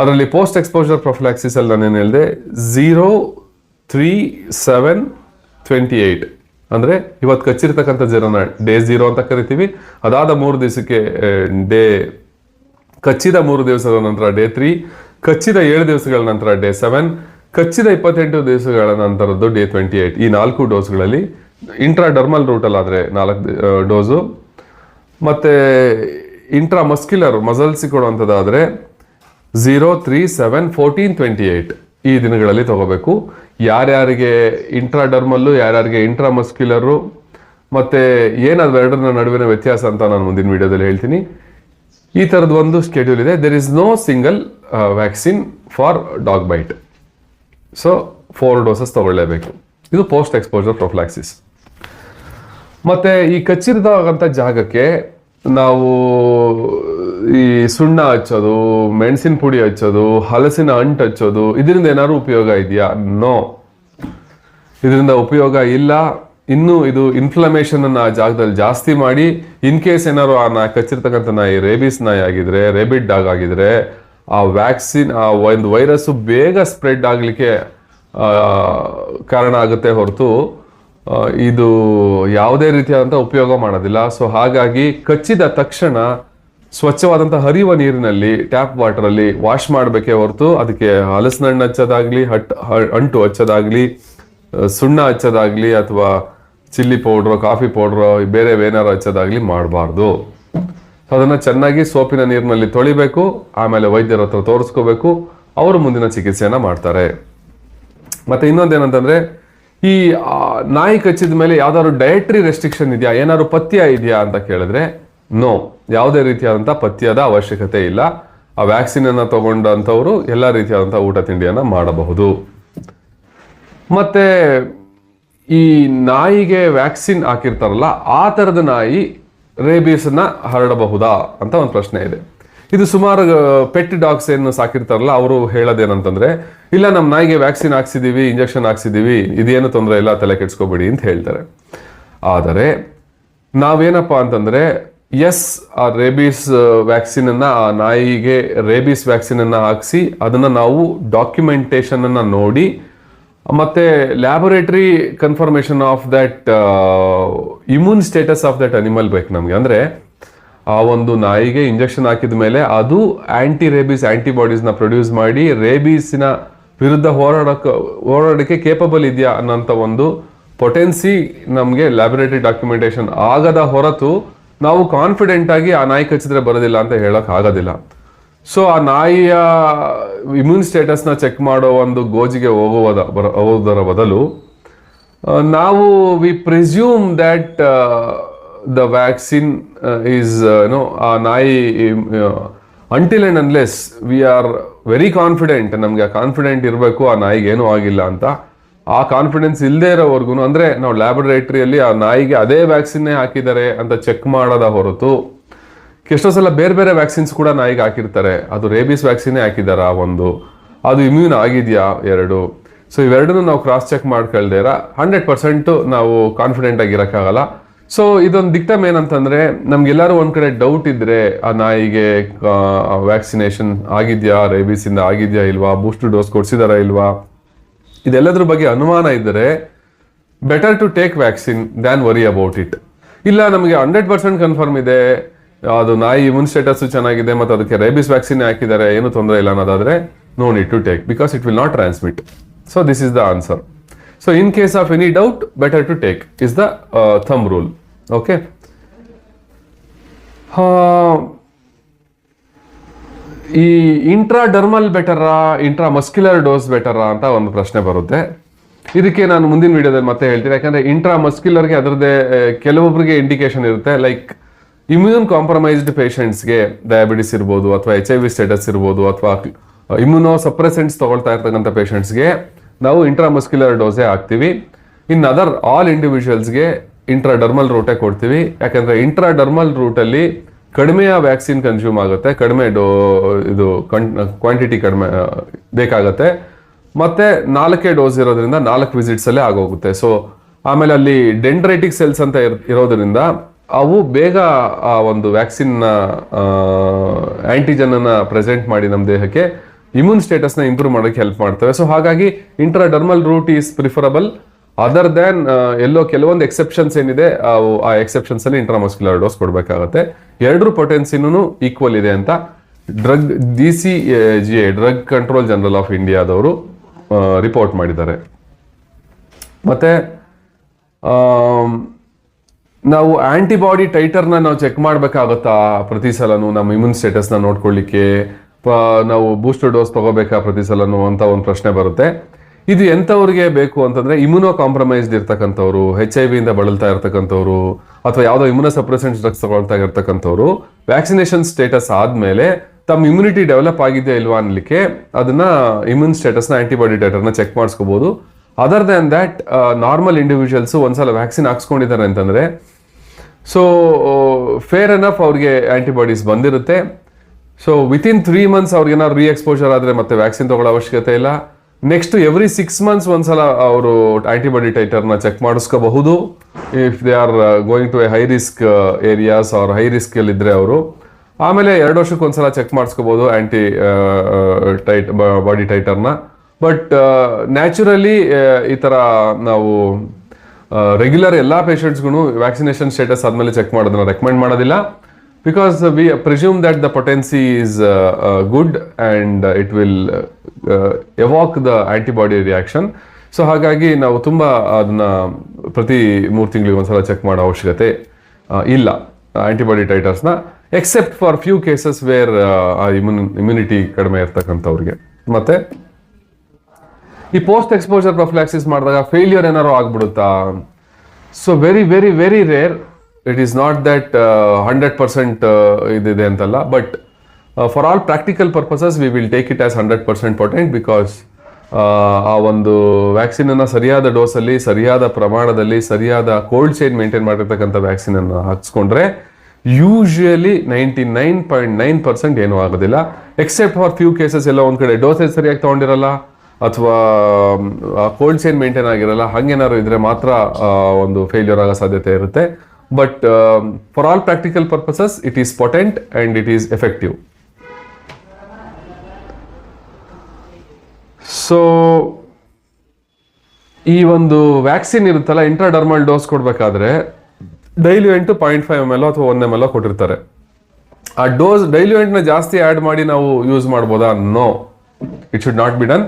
ಅದರಲ್ಲಿ ಪೋಸ್ಟ್ ಎಕ್ಸ್ಪೋಜರ್ ಪ್ರೊಫ್ಲಾಕ್ಸಿಸ್ ಅಲ್ಲಿ ನಾನು ಏನು ಹೇಳಿದೆ? Zero three seven twenty eight ಅಂದ್ರೆ ಇವತ್ತು ಕಚ್ಚಿರ್ತಕ್ಕಂಥ ಜನನ ಡೇ ಝೀರೋ ಅಂತ ಕರಿತೀವಿ. ಅದಾದ ಮೂರು ದಿವಸಕ್ಕೆ ಡೇ ಕಚ್ಚಿದ ಮೂರು ದಿವಸದ ನಂತರ ಡೇ ತ್ರೀ ಕಚ್ಚಿದ ಏಳು ದಿವಸಗಳ ನಂತರ ಡೇ ಸೆವೆನ್ ಕಚ್ಚಿದ ಇಪ್ಪತ್ತೆಂಟು ದಿವಸಗಳ ನಂತರದ್ದು ಡೇ ಟ್ವೆಂಟಿ ಏಟ್. ಈ ನಾಲ್ಕು ಡೋಸ್ಗಳಲ್ಲಿ ಇಂಟ್ರಾಡರ್ಮಲ್ ರೂಟಲ್ಲಾದರೆ ನಾಲ್ಕು ಡೋಸು. ಮತ್ತು ಇಂಟ್ರಾ ಮಸ್ಕ್ಯುಲರ್ ಮಸಲ್ಸಿ ಕೊಡುವಂಥದ್ದಾದರೆ zero three seven fourteen twenty eight ಈ ದಿನಗಳಲ್ಲಿ ತಗೋಬೇಕು. ಯಾರ್ಯಾರಿಗೆ ಇಂಟ್ರಾಡರ್ಮಲ್ಲು ಯಾರ್ಯಾರಿಗೆ ಇಂಟ್ರಾ ಮಸ್ಕ್ಯುಲರು ಮತ್ತು ಏನಾದರೂ ಎರಡರ ನಡುವಿನ ವ್ಯತ್ಯಾಸ ಅಂತ ನಾನು ಮುಂದಿನ ವಿಡಿಯೋದಲ್ಲಿ ಹೇಳ್ತೀನಿ. ಈ ಥರದ ಒಂದು ಸ್ಕೆಡ್ಯೂಲ್ ಇದೆ. There is no single vaccine for dog bite so four doses ತಗೊಳ್ಳೇಬೇಕು. ಇದು ಪೋಸ್ಟ್ ಎಕ್ಸ್ಪೋಜರ್ ಪ್ರೊಫ್ಲಾಕ್ಸಿಸ್ ಮತ್ತು ಈ ಕಚ್ಚಿರಿದಾಗಂಥ ಜಾಗಕ್ಕೆ ನಾವು, ಈ ಸುಣ್ಣ ಹಚ್ಚೋದು, ಮೆಣಸಿನ ಪುಡಿ ಹಚ್ಚೋದು, ಹಲಸಿನ ಅಂಟು ಹಚ್ಚೋದು, ಇದರಿಂದ ಏನಾದ್ರು ಉಪಯೋಗ ಇದೆಯಾ? ನೋ ಇದರಿಂದ ಉಪಯೋಗ ಇಲ್ಲ. ಇನ್ನು ಇದು ಇನ್ಫ್ಲಮೇಷನ್ ಅನ್ನ ಆ ಜಾಗದಲ್ಲಿ ಜಾಸ್ತಿ ಮಾಡಿ ಇನ್ ಕೇಸ್ ಏನಾರು ಆ ನಾಯಿ ಕಚ್ಚಿರ್ತಕ್ಕಂಥ ನಾಯಿ ರೇಬಿಸ್ ನಾಯಿ ಆಗಿದ್ರೆ ರೇಬಿಡ್ ಡಾಗ್ ಆಗಿದ್ರೆ, ಆ ವ್ಯಾಕ್ಸಿನ್ ಆ ಒಂದು ವೈರಸ್ ಬೇಗ ಸ್ಪ್ರೆಡ್ ಆಗಲಿಕ್ಕೆ ಕಾರಣ ಆಗುತ್ತೆ ಹೊರತು ಇದು ಯಾವುದೇ ರೀತಿಯಾದಂಥ ಉಪಯೋಗ ಮಾಡೋದಿಲ್ಲ. ಸೊ ಹಾಗಾಗಿ ಕಚ್ಚಿದ ತಕ್ಷಣ ಸ್ವಚ್ಛವಾದಂಥ ಹರಿಯುವ ನೀರಿನಲ್ಲಿ ಟ್ಯಾಪ್ ವಾಟರಲ್ಲಿ ವಾಶ್ ಮಾಡಬೇಕೇ ಹೊರತು, ಅದಕ್ಕೆ ಹಲಸಿನ ಹಣ್ಣು ಹಚ್ಚೋದಾಗ್ಲಿ, ಹಟ್ ಅಂಟು ಹಚ್ಚೋದಾಗಲಿ ಸುಣ್ಣ ಹಚ್ಚೋದಾಗಲಿ ಅಥವಾ ಚಿಲ್ಲಿ ಪೌಡ್ರು, ಕಾಫಿ ಪೌಡ್ರು ಬೇರೆ ಏನಾರು ಹಚ್ಚೋದಾಗ್ಲಿ ಮಾಡಬಾರ್ದು. ಅದನ್ನ ಚೆನ್ನಾಗಿ ಸೋಪಿನ ನೀರಿನಲ್ಲಿ ತೊಳಿಬೇಕು, ಆಮೇಲೆ ವೈದ್ಯರ ಹತ್ರ ತೋರಿಸ್ಕೋಬೇಕು, ಅವರು ಮುಂದಿನ ಚಿಕಿತ್ಸೆಯನ್ನ ಮಾಡ್ತಾರೆ. ಮತ್ತೆ ಇನ್ನೊಂದೇನಂತಂದ್ರೆ, ಈ ನಾಯಿ ಕಚ್ಚಿದ ಮೇಲೆ ಯಾವ್ದಾದ್ರು ಡಯಟ್ರಿ ರೆಸ್ಟ್ರಿಕ್ಷನ್ ಇದೆಯಾ, ಏನಾದ್ರು ಪಥ್ಯ ಇದೆಯಾ ಅಂತ ಕೇಳಿದ್ರೆ ನೋ ಯಾವುದೇ ರೀತಿಯಾದಂಥ ಪಥ್ಯದ ಅವಶ್ಯಕತೆ ಇಲ್ಲ. ಆ ವ್ಯಾಕ್ಸಿನ್ ಅನ್ನ ತಗೊಂಡಂಥವ್ರು ಎಲ್ಲ ರೀತಿಯಾದಂಥ ಊಟ ತಿಂಡಿಯನ್ನ ಮಾಡಬಹುದು. ಮತ್ತೆ ಈ ನಾಯಿಗೆ ವ್ಯಾಕ್ಸಿನ್ ಹಾಕಿರ್ತಾರಲ್ಲ, ಆ ಥರದ ನಾಯಿ ರೇಬೀಸನ್ನ ಹರಡಬಹುದಾ ಅಂತ ಒಂದು ಪ್ರಶ್ನೆ ಇದೆ. ಇದು ಸುಮಾರು ಪೆಟ್ ಡಾಗ್ಸ್ ಏನು ಸಾಕಿರ್ತಾರಲ್ಲ, ಅವರು ಹೇಳೋದೇನಂತಂದ್ರೆ, ಇಲ್ಲ ನಮ್ಮ ನಾಯಿಗೆ ವ್ಯಾಕ್ಸಿನ್ ಹಾಕ್ಸಿದೀವಿ, ಇಂಜೆಕ್ಷನ್ ಹಾಕ್ಸಿದೀವಿ, ಇದೇನು ತೊಂದರೆ ಇಲ್ಲ, ತಲೆ ಕೆಡ್ಸ್ಕೊಬೇಡಿ ಅಂತ ಹೇಳ್ತಾರೆ. ಆದರೆ, ನಾವೇನಪ್ಪ ಅಂತಂದ್ರೆ, ಎಸ್, ಆ ರೇಬೀಸ್ ವ್ಯಾಕ್ಸಿನ್ ಅನ್ನ ಆ ನಾಯಿಗೆ ರೇಬೀಸ್ ವ್ಯಾಕ್ಸಿನ್ ಅನ್ನ ಹಾಕ್ಸಿ, ಅದನ್ನ ನಾವು ಡಾಕ್ಯುಮೆಂಟೇಶನ್ ಅನ್ನ ನೋಡಿ ಮತ್ತೆ laboratory confirmation of that immune status of that animal ಬೇಕು ನಮಗೆ. ಅಂದ್ರೆ ಆ ಒಂದು ನಾಯಿಗೆ ಇಂಜೆಕ್ಷನ್ ಹಾಕಿದ ಮೇಲೆ ಅದು ಆಂಟಿ ರೇಬೀಸ್ ಆಂಟಿಬಾಡೀಸ್ನ ಪ್ರೊಡ್ಯೂಸ್ ಮಾಡಿ ರೇಬೀಸಿನ ವಿರುದ್ಧ ಹೋರಾಡಕ್ಕೆ ಹೋರಾಡೋಕ್ಕೆ ಕೇಪಬಲ್ ಇದೆಯಾ ಅನ್ನೋಂಥ ಒಂದು ಪೊಟೆನ್ಸಿ ನಮಗೆ ಲ್ಯಾಬೊರೇಟರಿ ಡಾಕ್ಯುಮೆಂಟೇಶನ್ ಆಗದ ಹೊರತು ನಾವು ಕಾನ್ಫಿಡೆಂಟ್ ಆಗಿ ಆ ನಾಯಿ ಕಚ್ಚಿದ್ರೆ ಬರೋದಿಲ್ಲ ಅಂತ ಹೇಳಕ್ ಆಗೋದಿಲ್ಲ ಸೊ ಆ ನಾಯಿಯ ಇಮ್ಯೂನ್ ಸ್ಟೇಟಸ್ನ ಚೆಕ್ ಮಾಡೋ ಒಂದು ಗೋಜಿಗೆ ಹೋಗುವುದ ಹೋಗೋದರ ಬದಲು ನಾವು we presume that the vaccine is no ಆ ನಾಯಿ until and unless we are very confident ನಮಗೆ ಆ ಕಾನ್ಫಿಡೆಂಟ್ ಇರಬೇಕು, ಆ ನಾಯಿಗೆ ಏನೂ ಆಗಿಲ್ಲ ಅಂತ, ಆ ಕಾನ್ಫಿಡೆನ್ಸ್ ಇಲ್ಲದೆ ಇರೋವರೆಗೂ ಅಂದರೆ ನಾವು ಲ್ಯಾಬೊರೇಟ್ರಿಯಲ್ಲಿ ಆ ನಾಯಿಗೆ ಅದೇ ವ್ಯಾಕ್ಸಿನ್ನೇ ಹಾಕಿದ್ದಾರೆ ಅಂತ ಚೆಕ್ ಮಾಡೋದ ಹೊರತು ಎಷ್ಟೋ ಸಲ ಬೇರೆ ಬೇರೆ ವ್ಯಾಕ್ಸಿನ್ಸ್ ಕೂಡ ನಾಯಿಗೆ ಹಾಕಿರ್ತಾರೆ. ಅದು ರೇಬಿಸ್ ವ್ಯಾಕ್ಸಿನೇ ಹಾಕಿದಾರ ಒಂದು. ಅದು ಇಮ್ಯೂನ್ ಆಗಿದೆಯಾ? ಎರಡು. ಸೊ ಇವೆರಡನ್ನೂ ನಾವು ಕ್ರಾಸ್ ಚೆಕ್ ಮಾಡ್ಕೊಳ್ದೇರ ಹಂಡ್ರೆಡ್ ಪರ್ಸೆಂಟು ನಾವು ಕಾನ್ಫಿಡೆಂಟ್ ಆಗಿರೋಕ್ಕಾಗಲ್ಲ ಸೊ ಇದೊಂದು ದಿಕ್ತಮ್ ಏನಂತಂದ್ರೆ, ನಮ್ಗೆಲ್ಲರೂ ಒಂದು ಕಡೆ ಡೌಟ್ ಇದ್ರೆ ಆ ನಾಯಿಗೆ ವ್ಯಾಕ್ಸಿನೇಷನ್ ಆಗಿದ್ಯಾ? ರೇಬಿಸ್ ಇಂದ ಆಗಿದ್ಯಾ ಇಲ್ವಾ? ಬೂಸ್ಟರ್ ಡೋಸ್ ಕೊಡ್ಸಿದಾರಾ ಇಲ್ವಾ? ಇದೆಲ್ಲದ್ರ ಬಗ್ಗೆ ಅನುಮಾನ ಇದ್ದರೆ better to take vaccine than worry about it ಇಲ್ಲ, ನಮಗೆ ಹಂಡ್ರೆಡ್ ಪರ್ಸೆಂಟ್ ಕನ್ಫರ್ಮ್ ಇದೆ. ಅದು ನಾಯಿ ಇಮ್ಯೂನ್ ಸ್ಟೇಟಸ್ ಚೆನ್ನಾಗಿದೆ ಮತ್ತು ಅದಕ್ಕೆ ರೇಬಿಸ್ ವ್ಯಾಕ್ಸಿನ್ ಹಾಕಿದ್ದಾರೆ ಏನು ತೊಂದರೆ ಇಲ್ಲ ಅನ್ನೋದಾದ್ರೆ no need to take because it will not transmit so this is the answer so in case of any doubt better to take is the thumb rule okay ಈ intradermal ಬೆಟರಾ intramuscular dose ಬೆಟರಾ ಅಂತ ಒಂದು ಪ್ರಶ್ನೆ ಬರುತ್ತೆ. ಇದಕ್ಕೆ ನಾನು ಮುಂದಿನ ವಿಡಿಯೋದಲ್ಲಿ ಮತ್ತೆ ಹೇಳ್ತೀನಿ. ಯಾಕಂದ್ರೆ ಇಂಟ್ರಾ ಮಸ್ಕ್ಯುಲರ್ಗೆ ಅದರದ್ದೇ ಆ, ಕೆಲವೊಬ್ಬರಿಗೆ ಇಂಡಿಕೇಶನ್ ಇರುತ್ತೆ. ಲೈಕ್ ಇಮ್ಯೂನ್ ಕಾಂಪ್ರಮೈಸ್ಡ್ ಪೇಷಂಟ್ಸ್ಗೆ ಡಯಾಬಿಟಿಸ್ ಇರ್ಬೋದು ಅಥವಾ ಎಚ್ ಐ ವಿ ಸ್ಟೇಟಸ್ ಇರ್ಬೋದು ಅಥವಾ ಇಮ್ಯುನೋ ಸಪ್ರೆಸೆಂಟ್ಸ್ ತೊಗೊಳ್ತಾ ಇರ್ತಕ್ಕಂಥ ಪೇಷಂಟ್ಸ್ಗೆ ನಾವು ಇಂಟ್ರಾ ಮಸ್ಕ್ಯುಲರ್ ಡೋಸೇ ಹಾಕ್ತೀವಿ. ಇನ್ ಅದರ್ ಆಲ್ ಇಂಡಿವಿಜುವಲ್ಸ್ಗೆ ಇಂಟ್ರಾ ಡರ್ಮಲ್ ರೂಟೇ ಕೊಡ್ತೀವಿ. ಯಾಕಂದ್ರೆ ಇಂಟ್ರಾ ಡರ್ಮಲ್ ರೂಟಲ್ಲಿ ಕಡಿಮೆಯ ವ್ಯಾಕ್ಸಿನ್ ಕನ್ಸ್ಯೂಮ್ ಆಗುತ್ತೆ. ಕಡಿಮೆ ಡೋ, ಇದು ಕ್ವಾಂಟಿಟಿ ಕಡಿಮೆ ಬೇಕಾಗತ್ತೆ. ಮತ್ತು ನಾಲ್ಕೇ ಡೋಸ್ ಇರೋದ್ರಿಂದ ನಾಲ್ಕು ವಿಸಿಟ್ಸಲ್ಲೇ ಆಗೋಗುತ್ತೆ. ಸೊ ಆಮೇಲೆ ಅಲ್ಲಿ ಡೆಂಡ್ರೈಟಿಕ್ ಸೆಲ್ಸ್ ಅಂತ ಇರ್- ಇರೋದ್ರಿಂದ ಅವು ಬೇಗ ಆ ಒಂದು ವ್ಯಾಕ್ಸಿನ್ ಆಂಟಿಜನ್ ಅನ್ನ ಪ್ರೆಸೆಂಟ್ ಮಾಡಿ ನಮ್ಮ ದೇಹಕ್ಕೆ ಇಮ್ಯೂನ್ ಸ್ಟೇಟಸ್ನ ಇಂಪ್ರೂವ್ ಮಾಡೋಕ್ಕೆ ಹೆಲ್ಪ್ ಮಾಡ್ತವೆ. ಸೊ ಹಾಗಾಗಿ intradermal route is preferable. Other than ಎಲ್ಲೋ ಕೆಲವೊಂದು ಎಕ್ಸೆಪ್ಷನ್ಸ್ ಏನಿದೆ ಆ ಎಕ್ಸೆಪ್ಷನ್ಸ್ ಅಲ್ಲಿ ಇಂಟ್ರಾಮಸ್ಕ್ಯುಲರ್ ಡೋಸ್ ಕೊಡಬೇಕಾಗತ್ತೆ. ಎರಡರೂ ಪೊಟೆನ್ಸಿನೂ ಈಕ್ವಲ್ ಇದೆ ಅಂತ. Drug D C G A drug control general of ಇಂಡಿಯಾದವರು ರಿಪೋರ್ಟ್ ಮಾಡಿದ್ದಾರೆ. ಮತ್ತೆ ನಾವು ಆಂಟಿಬಾಡಿ ಟೈಟರ್ನ ನಾವು ಚೆಕ್ ಮಾಡಬೇಕಾಗುತ್ತಾ ಪ್ರತಿ ಸಲನೂ ನಮ್ಮ ಇಮ್ಯೂನ್ ಸ್ಟೇಟಸ್ನ ನೋಡ್ಕೊಳ್ಳಿಕ್ಕೆ? ನಾವು ಬೂಸ್ಟರ್ ಡೋಸ್ ತಗೋಬೇಕಾ ಪ್ರತಿ ಸಲನು ಅಂತ ಒಂದು ಪ್ರಶ್ನೆ ಬರುತ್ತೆ. ಇದು ಎಂಥವ್ರಿಗೆ ಬೇಕು ಅಂತಂದ್ರೆ ಇಮ್ಯುನೋ ಕಾಂಪ್ರಮೈಸ್ಡ್ ಇರ್ತಕ್ಕಂಥವ್ರು ಹೆಚ್ ಐ ವಿಯಿಂದ ಬಳಲ್ತಾ ಇರ್ತಕ್ಕಂಥವ್ರು, ಅಥವಾ ಯಾವುದೋ ಇಮ್ಯುನೋ ಸಪ್ರೆಸೆಂಟ್ ಡ್ರಗ್ಸ್ ತಗೊಳ್ತಾ ಇರ್ತಕ್ಕಂಥವ್ರು ವ್ಯಾಕ್ಸಿನೇಷನ್ ಸ್ಟೇಟಸ್ ಆದಮೇಲೆ ತಮ್ಮ ಇಮ್ಯುನಿಟಿ ಡೆವಲಪ್ ಆಗಿದೆಯಾ ಇಲ್ವಾ ಅನ್ನಲಿಕ್ಕೆ ಅದನ್ನು ಇಮ್ಯೂನ್ ಸ್ಟೇಟಸ್ನ ಆ್ಯಂಟಿಬಾಡಿ ಡೇಟರ್ನ check ಮಾಡಿಸ್ಕೋಬೋದು. Other than that normal individuals ಒಂದ್ಸಲ ವ್ಯಾಕ್ಸಿನ್ ಹಾಕ್ಸ್ಕೊಂಡಿದ್ದಾರೆ ಅಂತಂದ್ರೆ ಸೊ ಫೇರ್ ಎನಫ್ ಅವ್ರಿಗೆ ಆಂಟಿಬಾಡೀಸ್ ಬಂದಿರುತ್ತೆ. ಸೊ ವಿತಿನ್ ತ್ರೀ ಮಂತ್ಸ್ ಅವ್ರಿಗೆ ಏನಾದ್ರು ರೀ ಎಕ್ಸ್ಪೋಜರ್ ಆದರೆ ಮತ್ತೆ ವ್ಯಾಕ್ಸಿನ್ ತಗೊಳ್ಳೋ ಅವಶ್ಯಕತೆ ಇಲ್ಲ. ನೆಕ್ಸ್ಟ್ ಎವ್ರಿ ಸಿಕ್ಸ್ ಮಂತ್ಸ್ ಒಂದ್ಸಲ ಅವರು ಆಂಟಿಬಾಡಿ ಟೈಟರ್ನ check ಮಾಡಿಸ್ಕೋಬಹುದು. If they are going to a high risk areas ಅವ್ರ ಹೈ ರಿಸ್ಕ್ ಇದ್ರೆ ಅವರು. ಆಮೇಲೆ ಎರಡು ವರ್ಷಕ್ಕೆ ಒಂದ್ಸಲ ಚೆಕ್ ಮಾಡಿಸ್ಕೋಬಹುದು ಆಂಟಿ ಟೈಟ್ ಬಾಡಿ ಟೈಟರ್ನ ಬಟ್ ನ್ಯಾಚುರಲಿ ಈ ಥರ ನಾವು ರೆಗ್ಯುಲರ್ ಎಲ್ಲ ಪೇಷಂಟ್ಸ್ಗೂ ವ್ಯಾಕ್ಸಿನೇಷನ್ ಸ್ಟೇಟಸ್ ಆದಮೇಲೆ ಚೆಕ್ ಮಾಡೋದನ್ನ ರೆಕಮೆಂಡ್ ಮಾಡೋದಿಲ್ಲ. Because we presume that the potency is good and it will evoke the antibody reaction so ಹಾಗಾಗಿ ನಾವು ತುಂಬ ಅದನ್ನ ಪ್ರತಿ ಮೂರು ತಿಂಗಳಿಗೆ ಒಂದ್ಸಲ ಚೆಕ್ ಮಾಡೋ ಅವಶ್ಯಕತೆ ಇಲ್ಲ. Antibody ಟೈಟರ್ಸ್ನ except for few cases where immune immunity ಕಡಿಮೆ ಇರ್ತಕ್ಕಂಥವ್ರಿಗೆ. ಮತ್ತೆ ಈ ಪೋಸ್ಟ್ ಎಕ್ಸ್ಪೋಜರ್ ಪ್ರೊಫ್ಲಾಕ್ಸಿಸ್ ಮಾಡಿದಾಗ ಫೇಲ್ಯೂರ್ ಏನಾರು ಆಗ್ಬಿಡುತ್ತಾ? So very very very rare it is not that hundred percent ಇದಿದೆ ಅಂತಲ್ಲ but for all practical purposes we will take it as hundred percent potent because ಆ ಒಂದು ವ್ಯಾಕ್ಸಿನ್ ಅನ್ನ ಸರಿಯಾದ ಡೋಸಲ್ಲಿ ಸರಿಯಾದ ಪ್ರಮಾಣದಲ್ಲಿ, ಸರಿಯಾದ ಕೋಲ್ಡ್ ಚೈನ್ ಮೇಂಟೈನ್ ಮಾಡಿರ್ತಕ್ಕಂಥ ವ್ಯಾಕ್ಸಿನ್ ಅನ್ನು ಹಾಕ್ಸ್ಕೊಂಡ್ರೆ usually ninety nine point nine percent ಏನೂ ಆಗೋದಿಲ್ಲ ಎಕ್ಸೆಪ್ಟ್ ಫಾರ್ ಫ್ಯೂ ಕೇಸಸ್ ಎಲ್ಲ ಒಂದು ಕಡೆ ಡೋಸೇಜ್ ಸರಿಯಾಗಿ ತಗೊಂಡಿರಲ್ಲ ಅಥವಾ ಕೋಲ್ಡ್ ಚೈನ್ ಮೇಂಟೈನ್ ಆಗಿರಲ್ಲ, ಹಂಗೇನಾದ್ರು ಇದ್ರೆ ಮಾತ್ರ ಒಂದು ಫೇಲ್ಯೂರ್ ಆಗೋ ಸಾಧ್ಯತೆ ಇರುತ್ತೆ. But for all practical purposes it is potent and it is effective so ಈ ಒಂದು ವ್ಯಾಕ್ಸಿನ್ ಇರುತ್ತಲ್ಲ ಇಂಟ್ರಾಡರ್ಮಲ್ ಡೋಸ್ ಕೊಡಬೇಕಾದ್ರೆ ಡೈಲಿ ಎಂಟು ಪಾಯಿಂಟ್ ಫೈವ್ ಎಂ ಎಲ್ ಅಥವಾ ಒನ್ ಎಂ ಎಲ್ ಕೊಟ್ಟಿರ್ತಾರೆ. ಆ ಡೋಸ್ ಡೈಲ್ಯೂಯೆಂಟ್ನ ಜಾಸ್ತಿ ಆ್ಯಡ್ ಮಾಡಿ ನಾವು ಯೂಸ್ ಮಾಡ್ಬೋದಾ? No it should not be done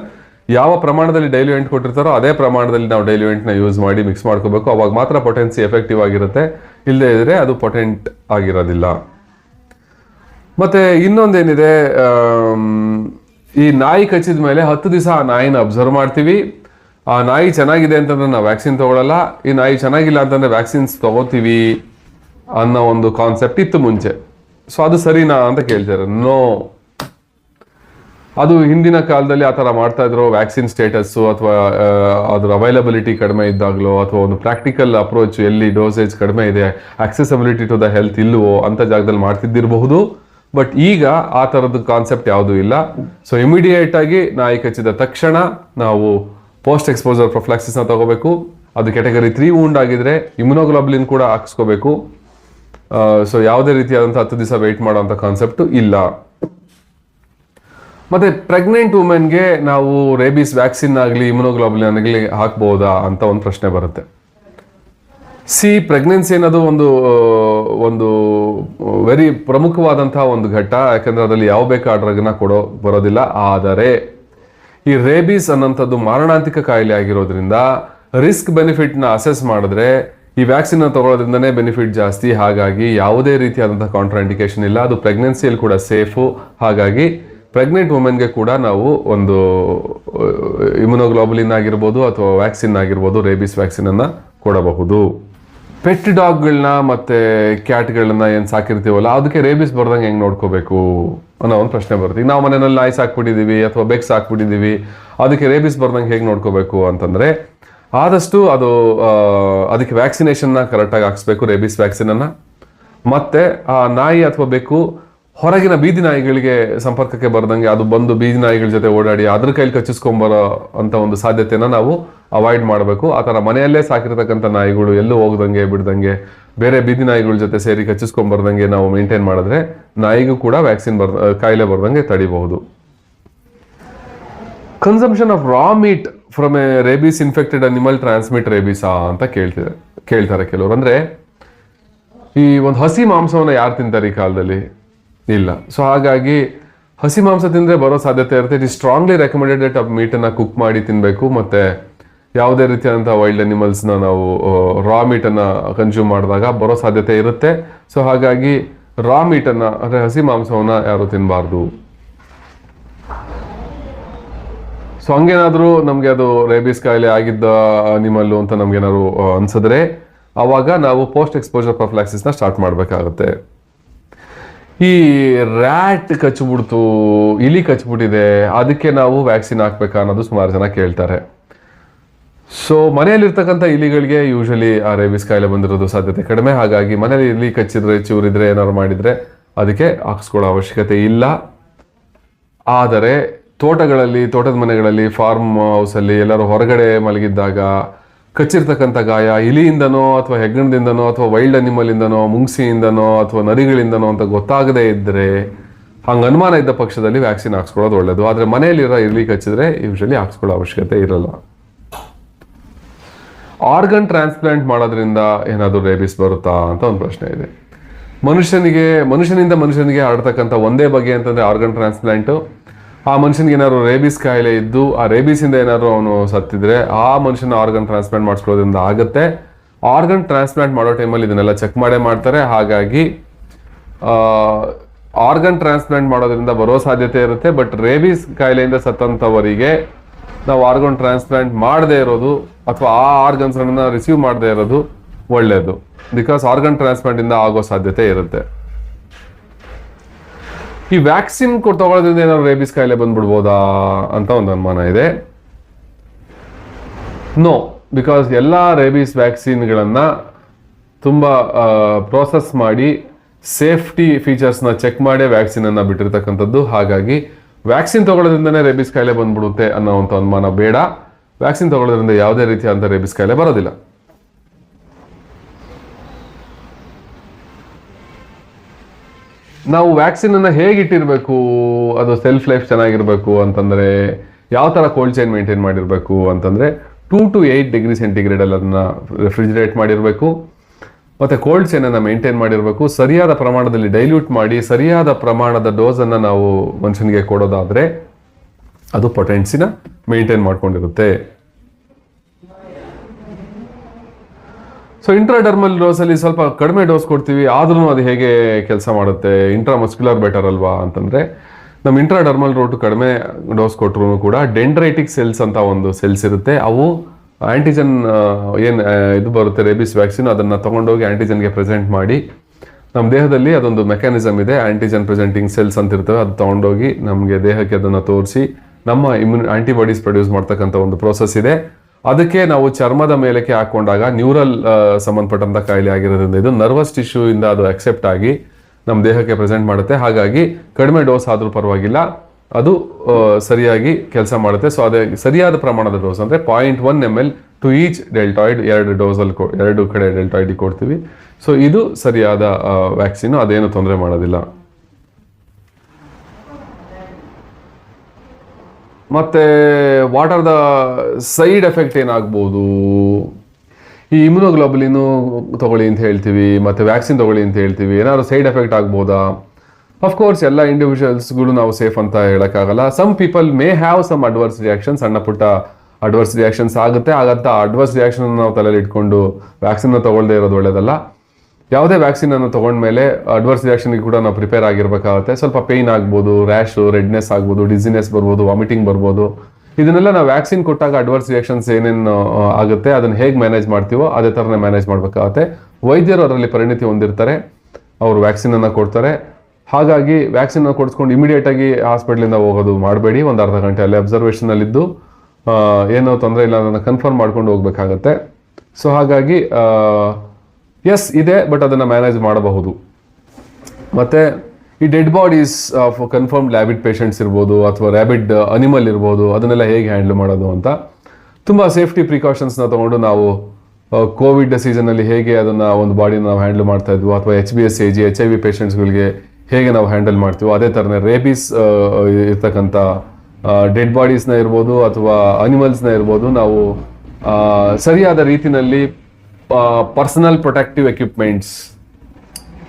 ಯಾವ ಪ್ರಮಾಣದಲ್ಲಿ ಡೈಲ್ಯೂಯೆಂಟ್ ಕೊಟ್ಟಿರ್ತಾರೋ ಅದೇ ಪ್ರಮಾಣದಲ್ಲಿ ನಾವು ಡೈಲ್ಯೂಯೆಂಟ್ನ ಯೂಸ್ ಮಾಡಿ ಮಿಕ್ಸ್ ಮಾಡ್ಕೋಬೇಕು. ಅವಾಗ ಮಾತ್ರ ಪೊಟೆನ್ಸಿ ಎಫೆಕ್ಟಿವ್ ಆಗಿರುತ್ತೆ. ಇಲ್ಲದೇ ಇದ್ದರೆ ಅದು ಪೊಟೆಂಟ್ ಆಗಿರೋದಿಲ್ಲ. ಮತ್ತೆ ಇನ್ನೊಂದೇನಿದೆ ಈ ನಾಯಿ ಕಚ್ಚಿದ ಮೇಲೆ ಹತ್ತು ದಿವಸ ಆ ನಾಯಿನ ಅಬ್ಸರ್ವ್ ಮಾಡ್ತೀವಿ. ಆ ನಾಯಿ ಚೆನ್ನಾಗಿದೆ ಅಂತಂದ್ರೆ ನಾವು ವ್ಯಾಕ್ಸಿನ್ ತಗೊಳ್ಳಲ್ಲ ಈ ನಾಯಿ ಚೆನ್ನಾಗಿಲ್ಲ ಅಂತಂದ್ರೆ ವ್ಯಾಕ್ಸಿನ್ಸ್ ತಗೋತೀವಿ ಅನ್ನೋ ಒಂದು ಕಾನ್ಸೆಪ್ಟ್ ಇತ್ತು ಮುಂಚೆ. ಸೊ ಅದು ಸರಿನಾ ಅಂತ ಕೇಳ್ತಾರೆ ನೋ ಅದು ಹಿಂದಿನ ಕಾಲದಲ್ಲಿ ಆ ಥರ ಮಾಡ್ತಾ ಇದ್ರು ವ್ಯಾಕ್ಸಿನ್ ಸ್ಟೇಟಸ್ಸು ಅಥವಾ ಅದರ ಅವೈಲಬಿಲಿಟಿ ಕಡಿಮೆ ಇದ್ದಾಗಲೋ ಅಥವಾ ಒಂದು ಪ್ರಾಕ್ಟಿಕಲ್ ಅಪ್ರೋಚ್ ಎಲ್ಲಿ ಡೋಸೇಜ್ ಕಡಿಮೆ ಇದೆ ಆಕ್ಸೆಸಬಿಲಿಟಿ ಟು ದ ಹೆಲ್ತ್ ಇಲ್ಲವೋ ಅಂತ ಜಾಗದಲ್ಲಿ ಮಾಡ್ತಿದ್ದಿರಬಹುದು. ಬಟ್ ಈಗ ಆ ಥರದ ಕಾನ್ಸೆಪ್ಟ್ ಯಾವುದೂ ಇಲ್ಲ. ಸೊ ಇಮಿಡಿಯೇಟ್ ಆಗಿ ನಾಯಿ ಕಚ್ಚಿದ ತಕ್ಷಣ ನಾವು ಪೋಸ್ಟ್ ಎಕ್ಸ್ಪೋಜರ್ ಪ್ರೊಫ್ಲಾಕ್ಸಿಸ್ನ ತಗೋಬೇಕು. ಅದು ಕ್ಯಾಟಗರಿ ತ್ರೀ ವೂಂಡ್ ಆಗಿದ್ರೆ ಇಮ್ಯುನೋಗ್ಲೋಬ್ಲಿನ್ ಕೂಡ ಹಾಕಿಸ್ಕೋಬೇಕು. ಸೊ ಯಾವುದೇ ರೀತಿಯಾದಂಥ ಹತ್ತು ದಿವಸ ವೆಯ್ಟ್ ಮಾಡೋಂಥ ಕಾನ್ಸೆಪ್ಟು ಇಲ್ಲ. ಮತ್ತೆ ಪ್ರೆಗ್ನೆಂಟ್ ವುಮೆನ್ಗೆ ನಾವು ರೇಬಿಸ್ ವ್ಯಾಕ್ಸಿನ್ ಆಗಲಿ ಇಮ್ಯುನೋಗ್ಲೋಬ್ಲಿನ್ ಆಗಲಿ ಹಾಕ್ಬೋದಾ ಅಂತ ಒಂದು ಪ್ರಶ್ನೆ ಬರುತ್ತೆ. ಸಿ ಪ್ರೆಗ್ನೆನ್ಸಿ ಅನ್ನೋದು ಒಂದು ಒಂದು ವೆರಿ ಪ್ರಮುಖವಾದಂತಹ ಒಂದು ಘಟ್ಟ. ಯಾಕಂದ್ರೆ ಅದರಲ್ಲಿ ಯಾವ ಬೇಕಾ ಡ್ರಗ್ನ ಕೊಡೋ, ಬರೋದಿಲ್ಲ. ಆದರೆ, ಈ ರೇಬಿಸ್ ಅನ್ನೋಂಥದ್ದು ಮಾರಣಾಂತಿಕ ಕಾಯಿಲೆ ಆಗಿರೋದ್ರಿಂದ ರಿಸ್ಕ್ ಬೆನಿಫಿಟ್ನ ಅಸೆಸ್ ಮಾಡಿದ್ರೆ ಈ ವ್ಯಾಕ್ಸಿನ್ ತಗೊಳ್ಳೋದ್ರಿಂದನೇ ಬೆನಿಫಿಟ್ ಜಾಸ್ತಿ. ಹಾಗಾಗಿ ಯಾವುದೇ ರೀತಿಯಾದಂಥ ಕಾಂಟ್ರಾಂಡಿಕೇಶನ್ ಇಲ್ಲ. ಅದು ಪ್ರೆಗ್ನೆನ್ಸಿಯಲ್ಲಿ ಕೂಡ ಸೇಫು ಹಾಗಾಗಿ ಪ್ರೆಗ್ನೆಂಟ್ ವುಮೆನ್ಗೆ ಕೂಡ ನಾವು ಒಂದು ಇಮ್ಯುನೋಗ್ಲೋಬುಲಿನ್ ಆಗಿರ್ಬೋದು ಅಥವಾ ವ್ಯಾಕ್ಸಿನ್ ಆಗಿರ್ಬೋದು ರೇಬಿಸ್ ವ್ಯಾಕ್ಸಿನ್ ಅನ್ನ ಕೊಡಬಹುದು. ಪೆಟ್ ಡಾಗ್ಗಳನ್ನ ಮತ್ತೆ ಕ್ಯಾಟ್ಗಳನ್ನ ಏನು ಸಾಕಿರ್ತೀವಲ್ಲ, ಅದಕ್ಕೆ ರೇಬಿಸ್ ಬರ್ದಂಗೆ ಹೆಂಗೆ ನೋಡ್ಕೋಬೇಕು ಅನ್ನೋ ಒಂದು ಪ್ರಶ್ನೆ ಬರುತ್ತೆ. ನಾವು ಮನೆಯಲ್ಲಿ ನಾಯಿ ಹಾಕ್ಬಿಟ್ಟಿದ್ದೀವಿ ಅಥವಾ ಬೆಕ್ ಸಾಕ್ಬಿಟ್ಟಿದೀವಿ, ಅದಕ್ಕೆ ರೇಬಿಸ್ ಬರ್ದಂಗೆ ಹೇಗೆ ನೋಡ್ಕೋಬೇಕು ಅಂತಂದ್ರೆ, ಆದಷ್ಟು ಅದು ಅದಕ್ಕೆ ವ್ಯಾಕ್ಸಿನೇಷನ್ನ ಕರೆಕ್ಟಾಗಿ ಹಾಕ್ಸ್ಬೇಕು ರೇಬಿಸ್ ವ್ಯಾಕ್ಸಿನನ್ನು ಮತ್ತೆ ಆ ನಾಯಿ ಅಥವಾ ಬೆಕ್ಕು ಹೊರಗಿನ ಬೀದಿ ನಾಯಿಗಳಿಗೆ ಸಂಪರ್ಕಕ್ಕೆ ಬರದಂಗೆ ಅದು ಬಂದು ಬೀದಿ ನಾಯಿಗಳ ಜೊತೆ ಓಡಾಡಿ ಅದ್ರ ಕೈಲಿ ಕಚ್ಚಿಸ್ಕೊಂಬರೋ ಅಂತ ಒಂದು ಸಾಧ್ಯತೆನ ನಾವು ಅವಾಯ್ಡ್ ಮಾಡಬೇಕು. ಆ ಥರ ಮನೆಯಲ್ಲೇ ಸಾಕಿರ್ತಕ್ಕಂಥ ನಾಯಿಗಳು ಎಲ್ಲೂ ಹೋಗ್ದಂಗೆ, ಬಿಡ್ದಂಗೆ, ಬೇರೆ ಬೀದಿ ನಾಯಿಗಳ ಜೊತೆ ಸೇರಿ ಕಚ್ಚಿಸ್ಕೊಂಬರ್ದಂಗೆ ನಾವು ಮೇಂಟೈನ್ ಮಾಡಿದ್ರೆ ನಾಯಿಗೂ ಕೂಡ ವ್ಯಾಕ್ಸಿನ್ ಬರ್ ಕಾಯಿಲೆ ಬರ್ದಂಗೆ ತಡಿಬಹುದು. Consumption of raw meat from a rabies infected animal transmit ರೇಬೀಸಾ ಅಂತ ಕೇಳ್ತಿದೆ ಕೇಳ್ತಾರೆ ಕೆಲವರು. ಅಂದ್ರೆ ಈ ಒಂದು ಹಸಿ ಮಾಂಸವನ್ನು ಯಾರು ತಿಂತಾರೆ ಈ ಕಾಲದಲ್ಲಿ? ಇಲ್ಲ. ಸೊ ಹಾಗಾಗಿ ಹಸಿ ಮಾಂಸ ತಿಂದರೆ ಬರೋ ಸಾಧ್ಯತೆ ಇರುತ್ತೆ. It is strongly recommended that ಮೀಟನ್ನು cook ಮಾಡಿ ತಿನ್ನಬೇಕು ಮತ್ತು ಯಾವುದೇ ರೀತಿಯಾದಂಥ ವೈಲ್ಡ್ ಅನಿಮಲ್ಸ್ನ ನಾವು ರಾ ಮೀಟನ್ನು ಕನ್ಸ್ಯೂಮ್ ಮಾಡಿದಾಗ ಬರೋ ಸಾಧ್ಯತೆ ಇರುತ್ತೆ. ಸೊ ಹಾಗಾಗಿ ರಾ ಮೀಟನ್ನು ಅಂದರೆ ಹಸಿ ಮಾಂಸವನ್ನು ಯಾರು ತಿನ್ನಬಾರ್ದು ಸೊ ಹಂಗೇನಾದರೂ ನಮಗೆ ಅದು ರೇಬಿಸ್ ಕಾಯಿಲೆ ಆಗಿದ್ದ ಅನಿಮಲ್ಲು ಅಂತ ನಮ್ಗೇನಾದ್ರು ಅನಿಸಿದ್ರೆ ಆವಾಗ ನಾವು ಪೋಸ್ಟ್ ಎಕ್ಸ್ಪೋಜರ್ ಪ್ರೊಫ್ಲಾಕ್ಸಿಸ್ನ ಸ್ಟಾರ್ಟ್ ಮಾಡಬೇಕಾಗುತ್ತೆ. ಈ ರ್ಯಾಟ್ ಕಚ್ಬಿಡ್ತು, ಇಲಿ ಕಚ್ಬಿಟ್ಟಿದೆ, ಅದಕ್ಕೆ ನಾವು ವ್ಯಾಕ್ಸಿನ್ ಹಾಕ್ಬೇಕಾ ಅನ್ನೋದು ಸುಮಾರು ಜನ ಕೇಳ್ತಾರೆ. ಸೊ ಮನೆಯಲ್ಲಿರ್ತಕ್ಕಂಥ ಇಲಿಗಳಿಗೆ ಯೂಶಲಿ ಆ ರೇಬಿಸ್ ಕಾಯಿಲೆ ಬಂದಿರೋದು ಸಾಧ್ಯತೆ ಕಡಿಮೆ. ಹಾಗಾಗಿ ಮನೇಲಿ ಇಲಿ ಕಚ್ಚಿದ್ರೆ, ಚೂರಿದ್ರೆ, ಏನಾದ್ರು ಮಾಡಿದ್ರೆ ಅದಕ್ಕೆ ಹಾಕ್ಸ್ಕೊಳ್ಳೋ ಅವಶ್ಯಕತೆ ಇಲ್ಲ. ಆದರೆ, ತೋಟಗಳಲ್ಲಿ, ತೋಟದ ಮನೆಗಳಲ್ಲಿ ಫಾರ್ಮ್ ಹೌಸಲ್ಲಿ ಎಲ್ಲರೂ ಹೊರಗಡೆ ಮಲಗಿದ್ದಾಗ ಕಚ್ಚಿರ್ತಕ್ಕಂಥ ಗಾಯ, ಇಲಿಯಿಂದನೋ ಅಥವಾ ಹೆಗ್ಗಣದಿಂದನೋ ಅಥವಾ ವೈಲ್ಡ್ ಅನಿಮಲಿಂದನೋ ಮುಂಗ್ಸಿಯಿಂದನೋ ಅಥವಾ ನರಿಗಳಿಂದನೋ ಅಂತ ಗೊತ್ತಾಗದೇ ಇದ್ದರೆ ಹಂಗೆ ಅನುಮಾನ ಇದ್ದ ಪಕ್ಷದಲ್ಲಿ ವ್ಯಾಕ್ಸಿನ್ ಹಾಕ್ಸ್ಕೊಳ್ಳೋದು ಒಳ್ಳೆಯದು ಆದರೆ ಮನೆಯಲ್ಲಿರೋ ಇರ್ಲಿ ಕಚ್ಚಿದ್ರೆ ಯೂಶಲಿ ಹಾಕ್ಸ್ಕೊಳ್ಳೋ ಅವಶ್ಯಕತೆ ಇರಲ್ಲ. ಆರ್ಗನ್ ಟ್ರಾನ್ಸ್ಪ್ಲಾಂಟ್ ಮಾಡೋದ್ರಿಂದ ಏನಾದರೂ ರೇಬಿಸ್ ಬರುತ್ತಾ ಅಂತ ಒಂದು ಪ್ರಶ್ನೆ ಇದೆ. ಮನುಷ್ಯನಿಗೆ, ಮನುಷ್ಯನಿಂದ ಮನುಷ್ಯನಿಗೆ ಆಡ್ತಕ್ಕಂಥ ಒಂದೇ ಬಗೆ ಅಂತಂದ್ರೆ ಆರ್ಗನ್ ಟ್ರಾನ್ಸ್ಪ್ಲಾಂಟು ಆ ಮನುಷ್ಯನಿಗೆ ಏನಾದ್ರು ರೇಬಿಸ್ ಕಾಯಿಲೆ ಇದ್ದು, ಆ ರೇಬಿಸಿಂದ ಏನಾದ್ರು ಅವನು ಸತ್ತಿದ್ರೆ, ಆ ಮನುಷ್ಯನ ಆರ್ಗನ್ ಟ್ರಾನ್ಸ್ಪ್ಲಾಂಟ್ ಮಾಡಿಸ್ಕೊಳ್ಳೋದ್ರಿಂದ ಆಗುತ್ತೆ. ಆರ್ಗನ್ ಟ್ರಾನ್ಸ್ಪ್ಲಾಂಟ್ ಮಾಡೋ ಟೈಮಲ್ಲಿ ಇದನ್ನೆಲ್ಲ ಚೆಕ್ ಮಾಡೇ ಮಾಡ್ತಾರೆ. ಹಾಗಾಗಿ ಆರ್ಗನ್ ಟ್ರಾನ್ಸ್ಪ್ಲಾಂಟ್ ಮಾಡೋದ್ರಿಂದ ಬರೋ ಸಾಧ್ಯತೆ ಇರುತ್ತೆ. ಬಟ್ ರೇಬಿಸ್ ಕಾಯಿಲೆಯಿಂದ ಸತ್ತಂಥವರಿಗೆ ನಾವು ಆರ್ಗನ್ ಟ್ರಾನ್ಸ್ಪ್ಲಾಂಟ್ ಮಾಡದೇ ಇರೋದು ಅಥವಾ ಆ ಆರ್ಗನ್ಸ್ ರಿಸೀವ್ ಮಾಡದೇ ಇರೋದು ಒಳ್ಳೆಯದು ಬಿಕಾಸ್ ಆರ್ಗನ್ ಟ್ರಾನ್ಸ್ಪ್ಲಾಂಟ್ ಇಂದ ಆಗೋ ಸಾಧ್ಯತೆ ಇರುತ್ತೆ. ಈ ವ್ಯಾಕ್ಸಿನ್ ಕೊಟ್ಟು ತಗೊಳ್ಳೋದ್ರಿಂದ ಏನಾದ್ರು ರೇಬಿಸ್ ಕಾಯಿಲೆ ಬಂದ್ಬಿಡ್ಬೋದಾ ಅಂತ ಒಂದು ಅನುಮಾನ ಇದೆ. ನೋ ಬಿಕಾಸ್ ಎಲ್ಲ ರೇಬಿಸ್ ವ್ಯಾಕ್ಸಿನ್ಗಳನ್ನು ತುಂಬ ಪ್ರೋಸೆಸ್ ಮಾಡಿ ಸೇಫ್ಟಿ ಫೀಚರ್ಸ್ನ ಚೆಕ್ ಮಾಡೇ ವ್ಯಾಕ್ಸಿನನ್ನು ಬಿಟ್ಟಿರ್ತಕ್ಕಂಥದ್ದು. ಹಾಗಾಗಿ ವ್ಯಾಕ್ಸಿನ್ ತಗೊಳ್ಳೋದ್ರಿಂದನೇ ರೇಬಿಸ್ ಕಾಯಿಲೆ ಬಂದ್ಬಿಡುತ್ತೆ ಅನ್ನೋವಂಥ ಅನುಮಾನ ಬೇಡ. ವ್ಯಾಕ್ಸಿನ್ ತಗೊಳ್ಳೋದ್ರಿಂದ ಯಾವುದೇ ರೀತಿಯಾದಂಥ ರೇಬಿಸ್ ಕಾಯಿಲೆ ಬರೋದಿಲ್ಲ. ನಾವು ವ್ಯಾಕ್ಸಿನ್ ಅನ್ನ ಹೇಗೆ ಇಟ್ಟಿರಬೇಕು ಅದು ಸೆಲ್ಫ್ ಲೈಫ್ ಚೆನ್ನಾಗಿರ್ಬೇಕು ಅಂತಂದ್ರೆ ಯಾವ ತರ ಕೋಲ್ಡ್ ಚೈನ್ ಮೇಂಟೈನ್ ಮಾಡಿರಬೇಕು ಅಂತಂದ್ರೆ two to eight degree centigrade ಅಲ್ಲಿ ಅದನ್ನ ರೆಫ್ರಿಜರೇಟ್ ಮಾಡಿರಬೇಕು. ಮತ್ತೆ ಕೋಲ್ಡ್ ಚೈನ್ ಅನ್ನ ಮೇಂಟೈನ್ ಮಾಡಿರಬೇಕು. ಸರಿಯಾದ ಪ್ರಮಾಣದಲ್ಲಿ ಡೈಲ್ಯೂಟ್ ಮಾಡಿ ಸರಿಯಾದ ಪ್ರಮಾಣದ ಡೋಸ್ ಅನ್ನ ನಾವು ಮನುಷ್ಯನಿಗೆ ಕೊಡೋದಾದ್ರೆ ಅದು ಪೊಟೆನ್ಸಿನ ಮೇಂಟೈನ್ ಮಾಡ್ಕೊಂಡಿರುತ್ತೆ. ಸೊ ಇಂಟ್ರಾಡರ್ಮಲ್ ಡೋಸ್ ಅಲ್ಲಿ ಸ್ವಲ್ಪ ಕಡಿಮೆ ಡೋಸ್ ಕೊಡ್ತೀವಿ. ಆದ್ರೂ ಅದು ಹೇಗೆ ಕೆಲಸ ಮಾಡುತ್ತೆ? ಇಂಟ್ರಾ ಮಸ್ಕ್ಯುಲರ್ ಬೆಟರ್ ಅಲ್ವಾ ಅಂತಂದ್ರೆ ನಮ್ಮ ಇಂಟ್ರಾಡರ್ಮಲ್ ರೋಟ್ ಕಡಿಮೆ ಡೋಸ್ ಕೊಟ್ಟರು ಕೂಡ ಡೆಂಡ್ರೈಟಿಕ್ ಸೆಲ್ಸ್ ಅಂತ ಒಂದು ಸೆಲ್ಸ್ ಇರುತ್ತೆ. ಅವು ಆಂಟಿಜನ್ ಏನು ಇದು ಬರುತ್ತೆ ರೇಬಿಸ್ ವ್ಯಾಕ್ಸಿನ್ ಅದನ್ನ ತೊಗೊಂಡೋಗಿ ಆಂಟಿಜನ್ಗೆ ಪ್ರೆಸೆಂಟ್ ಮಾಡಿ ನಮ್ಮ ದೇಹದಲ್ಲಿ ಅದೊಂದು ಮೆಕ್ಯಾನಿಸಮ್ ಇದೆ. ಆಂಟಿಜನ್ ಪ್ರೆಸೆಂಟಿಂಗ್ ಸೆಲ್ಸ್ ಅಂತ ಇರ್ತವೆ. ಅದು ತೊಗೊಂಡೋಗಿ ನಮಗೆ ದೇಹಕ್ಕೆ ಅದನ್ನು ತೋರಿಸಿ, ನಮ್ಮ ಇಮ್ಯುನ್ ಆಂಟಿಬಾಡೀಸ್ ಪ್ರೊಡ್ಯೂಸ್ ಮಾಡ್ತಕ್ಕಂಥ ಒಂದು ಪ್ರೋಸೆಸ್ ಇದೆ. ಅದಕ್ಕೆ ನಾವು ಚರ್ಮದ ಮೇಲಕ್ಕೆ ಹಾಕೊಂಡಾಗ ನ್ಯೂರಲ್ ಸಂಬಂಧಪಟ್ಟಂತ ಕಾಯಿಲೆ ಆಗಿರೋದ್ರಿಂದ ಇದು ನರ್ವಸ್ ಟಿಶ್ಯೂ ಇಂದ ಅದು ಅಕ್ಸೆಪ್ಟ್ ಆಗಿ ನಮ್ಮ ದೇಹಕ್ಕೆ ಪ್ರೆಸೆಂಟ್ ಮಾಡುತ್ತೆ. ಹಾಗಾಗಿ ಕಡಿಮೆ ಡೋಸ್ ಆದರೂ ಪರವಾಗಿಲ್ಲ. ಅದು ಸರಿಯಾಗಿ ಕೆಲಸ ಮಾಡುತ್ತೆ. ಸೊ ಅದೇ ಸರಿಯಾದ ಪ್ರಮಾಣದ ಡೋಸ್ ಅಂದರೆ point one M L to each deltoid ಎರಡು ಡೋಸಲ್ಲಿ ಕೊ, ಎರಡು ಕಡೆ ಡೆಲ್ಟಾಯ್ಡ್ ಕೊಡ್ತೀವಿ. ಸೊ ಇದು ಸರಿಯಾದ ವ್ಯಾಕ್ಸಿನ್ ಅದೇನು ತೊಂದರೆ ಮಾಡೋದಿಲ್ಲ. ಮತ್ತೆ what are the side effect ಏನಾಗ್ಬೋದು? ಈ ಇಮ್ಯುನೋಗ್ಲೋಬಲಿನು ತಗೊಳ್ಳಿ ಅಂತ ಹೇಳ್ತೀವಿ, ಮತ್ತೆ ವ್ಯಾಕ್ಸಿನ್ ತಗೊಳ್ಳಿ ಅಂತ ಹೇಳ್ತೀವಿ, ಏನಾದ್ರು ಸೈಡ್ ಎಫೆಕ್ಟ್ ಆಗ್ಬೋದಾ? ಅಫ್ಕೋರ್ಸ್ ಎಲ್ಲ ಇಂಡಿವಿಜುವಲ್ಸ್ಗಳು ನಾವು ಸೇಫ್ ಅಂತ ಹೇಳೋಕ್ಕಾಗಲ್ಲ. Some people may have some adverse reaction ಸಣ್ಣ ಪುಟ್ಟ ಅಡ್ವರ್ಸ್ ರಿಯಾಕ್ಷನ್ಸ್ ಆಗುತ್ತೆ. ಹಾಗಂತ ಅಡ್ವರ್ಸ್ ರಿಯಾಕ್ಷನ್ ನಾವು ತಲೆಯಲ್ಲಿ ಇಟ್ಕೊಂಡು ವ್ಯಾಕ್ಸಿನ್ ತಗೊಳ್ಳದೆ ಇರೋದು ಒಳ್ಳೇದಲ್ಲ. ಯಾವುದೇ ವ್ಯಾಕ್ಸಿನ್ ಅನ್ನು ತಗೊಂಡ್ಮೇಲೆ ಅಡ್ವರ್ಸ್ ರಿಯಾಕ್ಷನ್ಗೆ ಕೂಡ ನಾವು ಪ್ರಿಪೇರ್ ಆಗಿರ್ಬೇಕಾಗುತ್ತೆ. ಸ್ವಲ್ಪ ಪೇಯ್ನ್ ಆಗ್ಬೋದು ರ್ಯಾಶು ರೆಡ್ನೆಸ್ ಆಗ್ಬೋದು ಡಿಸಿನೆಸ್ ಬರ್ಬೋದು ವಾಮಿಟಿಂಗ್ ಬರ್ಬೋದು. ಇದನ್ನೆಲ್ಲ ನಾವು ವ್ಯಾಕ್ಸಿನ್ ಕೊಟ್ಟಾಗ ಅಡ್ವರ್ಸ್ ರಿಯಾಕ್ಷನ್ಸ್ ಏನೇನು ಆಗುತ್ತೆ ಅದನ್ನ ಹೇಗೆ ಮ್ಯಾನೇಜ್ ಮಾಡ್ತೀವೋ ಅದೇ ಥರನೇ ಮ್ಯಾನೇಜ್ ಮಾಡಬೇಕಾಗುತ್ತೆ. ವೈದ್ಯರು ಅದರಲ್ಲಿ ಪರಿಣಿತಿ ಹೊಂದಿರ್ತಾರೆ ಅವರು ವ್ಯಾಕ್ಸಿನ್ ಅನ್ನ ಕೊಡ್ತಾರೆ. ಹಾಗಾಗಿ ವ್ಯಾಕ್ಸಿನ್ ಕೊಡಿಸ್ಕೊಂಡು ಇಮಿಡಿಯೇಟ್ ಆಗಿ ಹಾಸ್ಪಿಟ್ಲಿಂದ ಹೋಗೋದು ಮಾಡಬೇಡಿ ಒಂದು ಅರ್ಧ ಗಂಟೆ ಅಲ್ಲಿ ಅಬ್ಸರ್ವೇಷನ್ ಅಲ್ಲಿದ್ದು ಆ, ಏನೋ ತೊಂದರೆ ಇಲ್ಲ ಅದನ್ನು ಕನ್ಫರ್ಮ್ ಮಾಡ್ಕೊಂಡು ಹೋಗ್ಬೇಕಾಗತ್ತೆ. ಸೊ ಹಾಗಾಗಿ ಎಸ್ ಇದೆ ಬಟ್ ಅದನ್ನು ಮ್ಯಾನೇಜ್ ಮಾಡಬಹುದು. ಮತ್ತೆ ಈ dead bodies of confirm rabid patients ಇರ್ಬೋದು, ಅಥವಾ ರ್ಯಾಬಿಡ್ ಅನಿಮಲ್ ಇರ್ಬೋದು, ಅದನ್ನೆಲ್ಲ ಹೇಗೆ ಹ್ಯಾಂಡಲ್ ಮಾಡೋದು ಅಂತ ತುಂಬ ಸೇಫ್ಟಿ ಪ್ರಿಕಾಷನ್ಸ್ನ ತಗೊಂಡು ನಾವು ಕೋವಿಡ್ ಸೀಸನಲ್ಲಿ ಹೇಗೆ ಅದನ್ನು ಒಂದು ಬಾಡಿನ ನಾವು ಹ್ಯಾಂಡಲ್ ಮಾಡ್ತಾ ಇದ್ವು, ಅಥವಾ H B S A G H I V ಪೇಷಂಟ್ಸ್ಗಳಿಗೆ ಹೇಗೆ ನಾವು ಹ್ಯಾಂಡಲ್ ಮಾಡ್ತೀವೋ, ಅದೇ ಥರನೇ ರೇಬೀಸ್ ಇರ್ತಕ್ಕಂಥ ಡೆಡ್ ಬಾಡೀಸ್ನ ಇರ್ಬೋದು, ಅಥವಾ ಅನಿಮಲ್ಸ್ನ ಇರ್ಬೋದು, ನಾವು ಸರಿಯಾದ ರೀತಿನಲ್ಲಿ personal protective equipments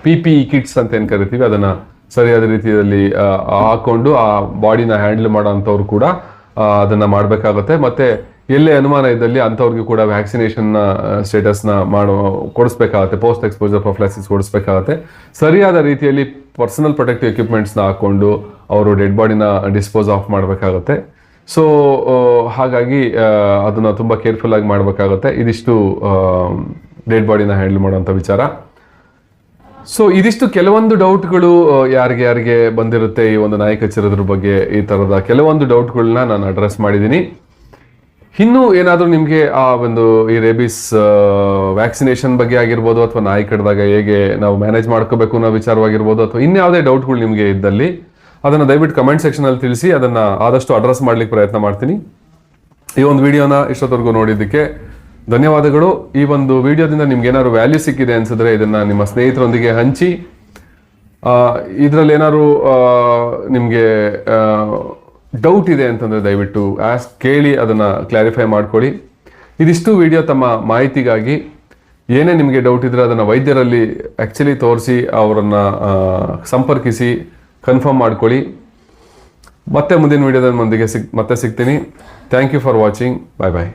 P P E kits ಅಂತ ಏನು ಕರಿತೀವಿ, ಅದನ್ನು ಸರಿಯಾದ ರೀತಿಯಲ್ಲಿ ಹಾಕ್ಕೊಂಡು ಆ ಬಾಡಿನ ಹ್ಯಾಂಡಲ್ ಮಾಡೋ ಅಂಥವ್ರು ಕೂಡ ಅದನ್ನು ಮಾಡಬೇಕಾಗುತ್ತೆ. ಮತ್ತೆ ಎಲ್ಲೇ ಅನುಮಾನ ಇದ್ದಲ್ಲಿ ಅಂಥವ್ರಿಗೆ ಕೂಡ ವ್ಯಾಕ್ಸಿನೇಷನ್ ಸ್ಟೇಟಸ್ನ ಮಾಡೋ, ಕೊಡಿಸ್ಬೇಕಾಗತ್ತೆ. ಪೋಸ್ಟ್ ಎಕ್ಸ್ಪೋಜರ್ ಪ್ರೊಫ್ಲಾಕ್ಸಿಸ್ ಕೊಡಿಸ್ಬೇಕಾಗತ್ತೆ. ಸರಿಯಾದ ರೀತಿಯಲ್ಲಿ ಪರ್ಸನಲ್ ಪ್ರೊಟೆಕ್ಟಿವ್ ಎಕ್ವಿಪ್ಮೆಂಟ್ಸ್ನ ಹಾಕ್ಕೊಂಡು ಅವರು ಡೆಡ್ ಬಾಡಿನ ಡಿಸ್ಪೋಸ್ ಆಫ್ ಮಾಡಬೇಕಾಗತ್ತೆ. ಸೊ ಹಾಗಾಗಿ ಅದನ್ನು ತುಂಬ ಕೇರ್ಫುಲ್ ಆಗಿ ಮಾಡಬೇಕಾಗುತ್ತೆ. ಇದಿಷ್ಟು ಡೆಡ್ ಬಾಡಿನ ಹ್ಯಾಂಡಲ್ ಮಾಡುವಂಥ ವಿಚಾರ. ಸೊ ಇದಿಷ್ಟು ಕೆಲವೊಂದು ಡೌಟ್ಗಳು ಯಾರಿಗೆ ಯಾರಿಗೆ ಬಂದಿರುತ್ತೆ ಈ ಒಂದು ನಾಯಕ ಚರದ್ರ ಬಗ್ಗೆ ಈ ತರದ ಕೆಲವೊಂದು ಡೌಟ್ಗಳನ್ನ ನಾನು ಅಡ್ರೆಸ್ ಮಾಡಿದ್ದೀನಿ. ಇನ್ನೂ ಏನಾದರೂ ನಿಮಗೆ ಆ ಒಂದು ಈ ರೇಬಿಸ್ ವ್ಯಾಕ್ಸಿನೇಷನ್ ಬಗ್ಗೆ ಆಗಿರ್ಬೋದು ಅಥವಾ ನಾಯಿ ಕಡ್ದಾಗ ಹೇಗೆ ನಾವು ಮ್ಯಾನೇಜ್ ಮಾಡ್ಕೋಬೇಕು ಅನ್ನೋ ವಿಚಾರವಾಗಿರ್ಬೋದು ಅಥವಾ ಇನ್ಯಾವುದೇ ಡೌಟ್ಗಳು ನಿಮಗೆ ಇದ್ದಲ್ಲಿ ಅದನ್ನು ದಯವಿಟ್ಟು ಕಮೆಂಟ್ ಸೆಕ್ಷನಲ್ಲಿ ತಿಳಿಸಿ, ಅದನ್ನು ಆದಷ್ಟು ಅಡ್ರೆಸ್ ಮಾಡಲಿಕ್ಕೆ ಪ್ರಯತ್ನ ಮಾಡ್ತೀನಿ. ಈ ಒಂದು ವಿಡಿಯೋನ ಇಷ್ಟೊತ್ತವರೆಗೂ ನೋಡಿದ್ದಕ್ಕೆ ಧನ್ಯವಾದಗಳು. ಈ ಒಂದು ವಿಡಿಯೋದಿಂದ ನಿಮ್ಗೆ ಏನಾದ್ರು ವ್ಯಾಲ್ಯೂ ಸಿಕ್ಕಿದೆ ಅನ್ಸಿದ್ರೆ ಇದನ್ನ ನಿಮ್ಮ ಸ್ನೇಹಿತರೊಂದಿಗೆ ಹಂಚಿ. ಇದರಲ್ಲಿ ಏನಾದ್ರು ನಿಮಗೆ ಡೌಟ್ ಇದೆ ಅಂತಂದ್ರೆ ದಯವಿಟ್ಟು ಆಸ್ ಕೇಳಿ, ಅದನ್ನ ಕ್ಲಾರಿಫೈ ಮಾಡ್ಕೊಳ್ಳಿ. ಇದಿಷ್ಟು ವಿಡಿಯೋ ತಮ್ಮ ಮಾಹಿತಿಗಾಗಿ. ಏನೇ ನಿಮಗೆ ಡೌಟ್ ಇದ್ದರೆ ಅದನ್ನು ವೈದ್ಯರಲ್ಲಿ ಆ್ಯಕ್ಚುಲಿ ತೋರಿಸಿ, ಅವರನ್ನು ಸಂಪರ್ಕಿಸಿ. ಕನ್ಫರ್ಮ್ ಮಾಡ್ಕೊಳ್ಳಿ. ಮತ್ತೆ ಮುಂದಿನ ವೀಡಿಯೋದಲ್ಲಿ ಮಂದಿಗೆ ಸಿಗ್ ಮತ್ತೆ ಸಿಗ್ತೀನಿ. Thank you for watching bye bye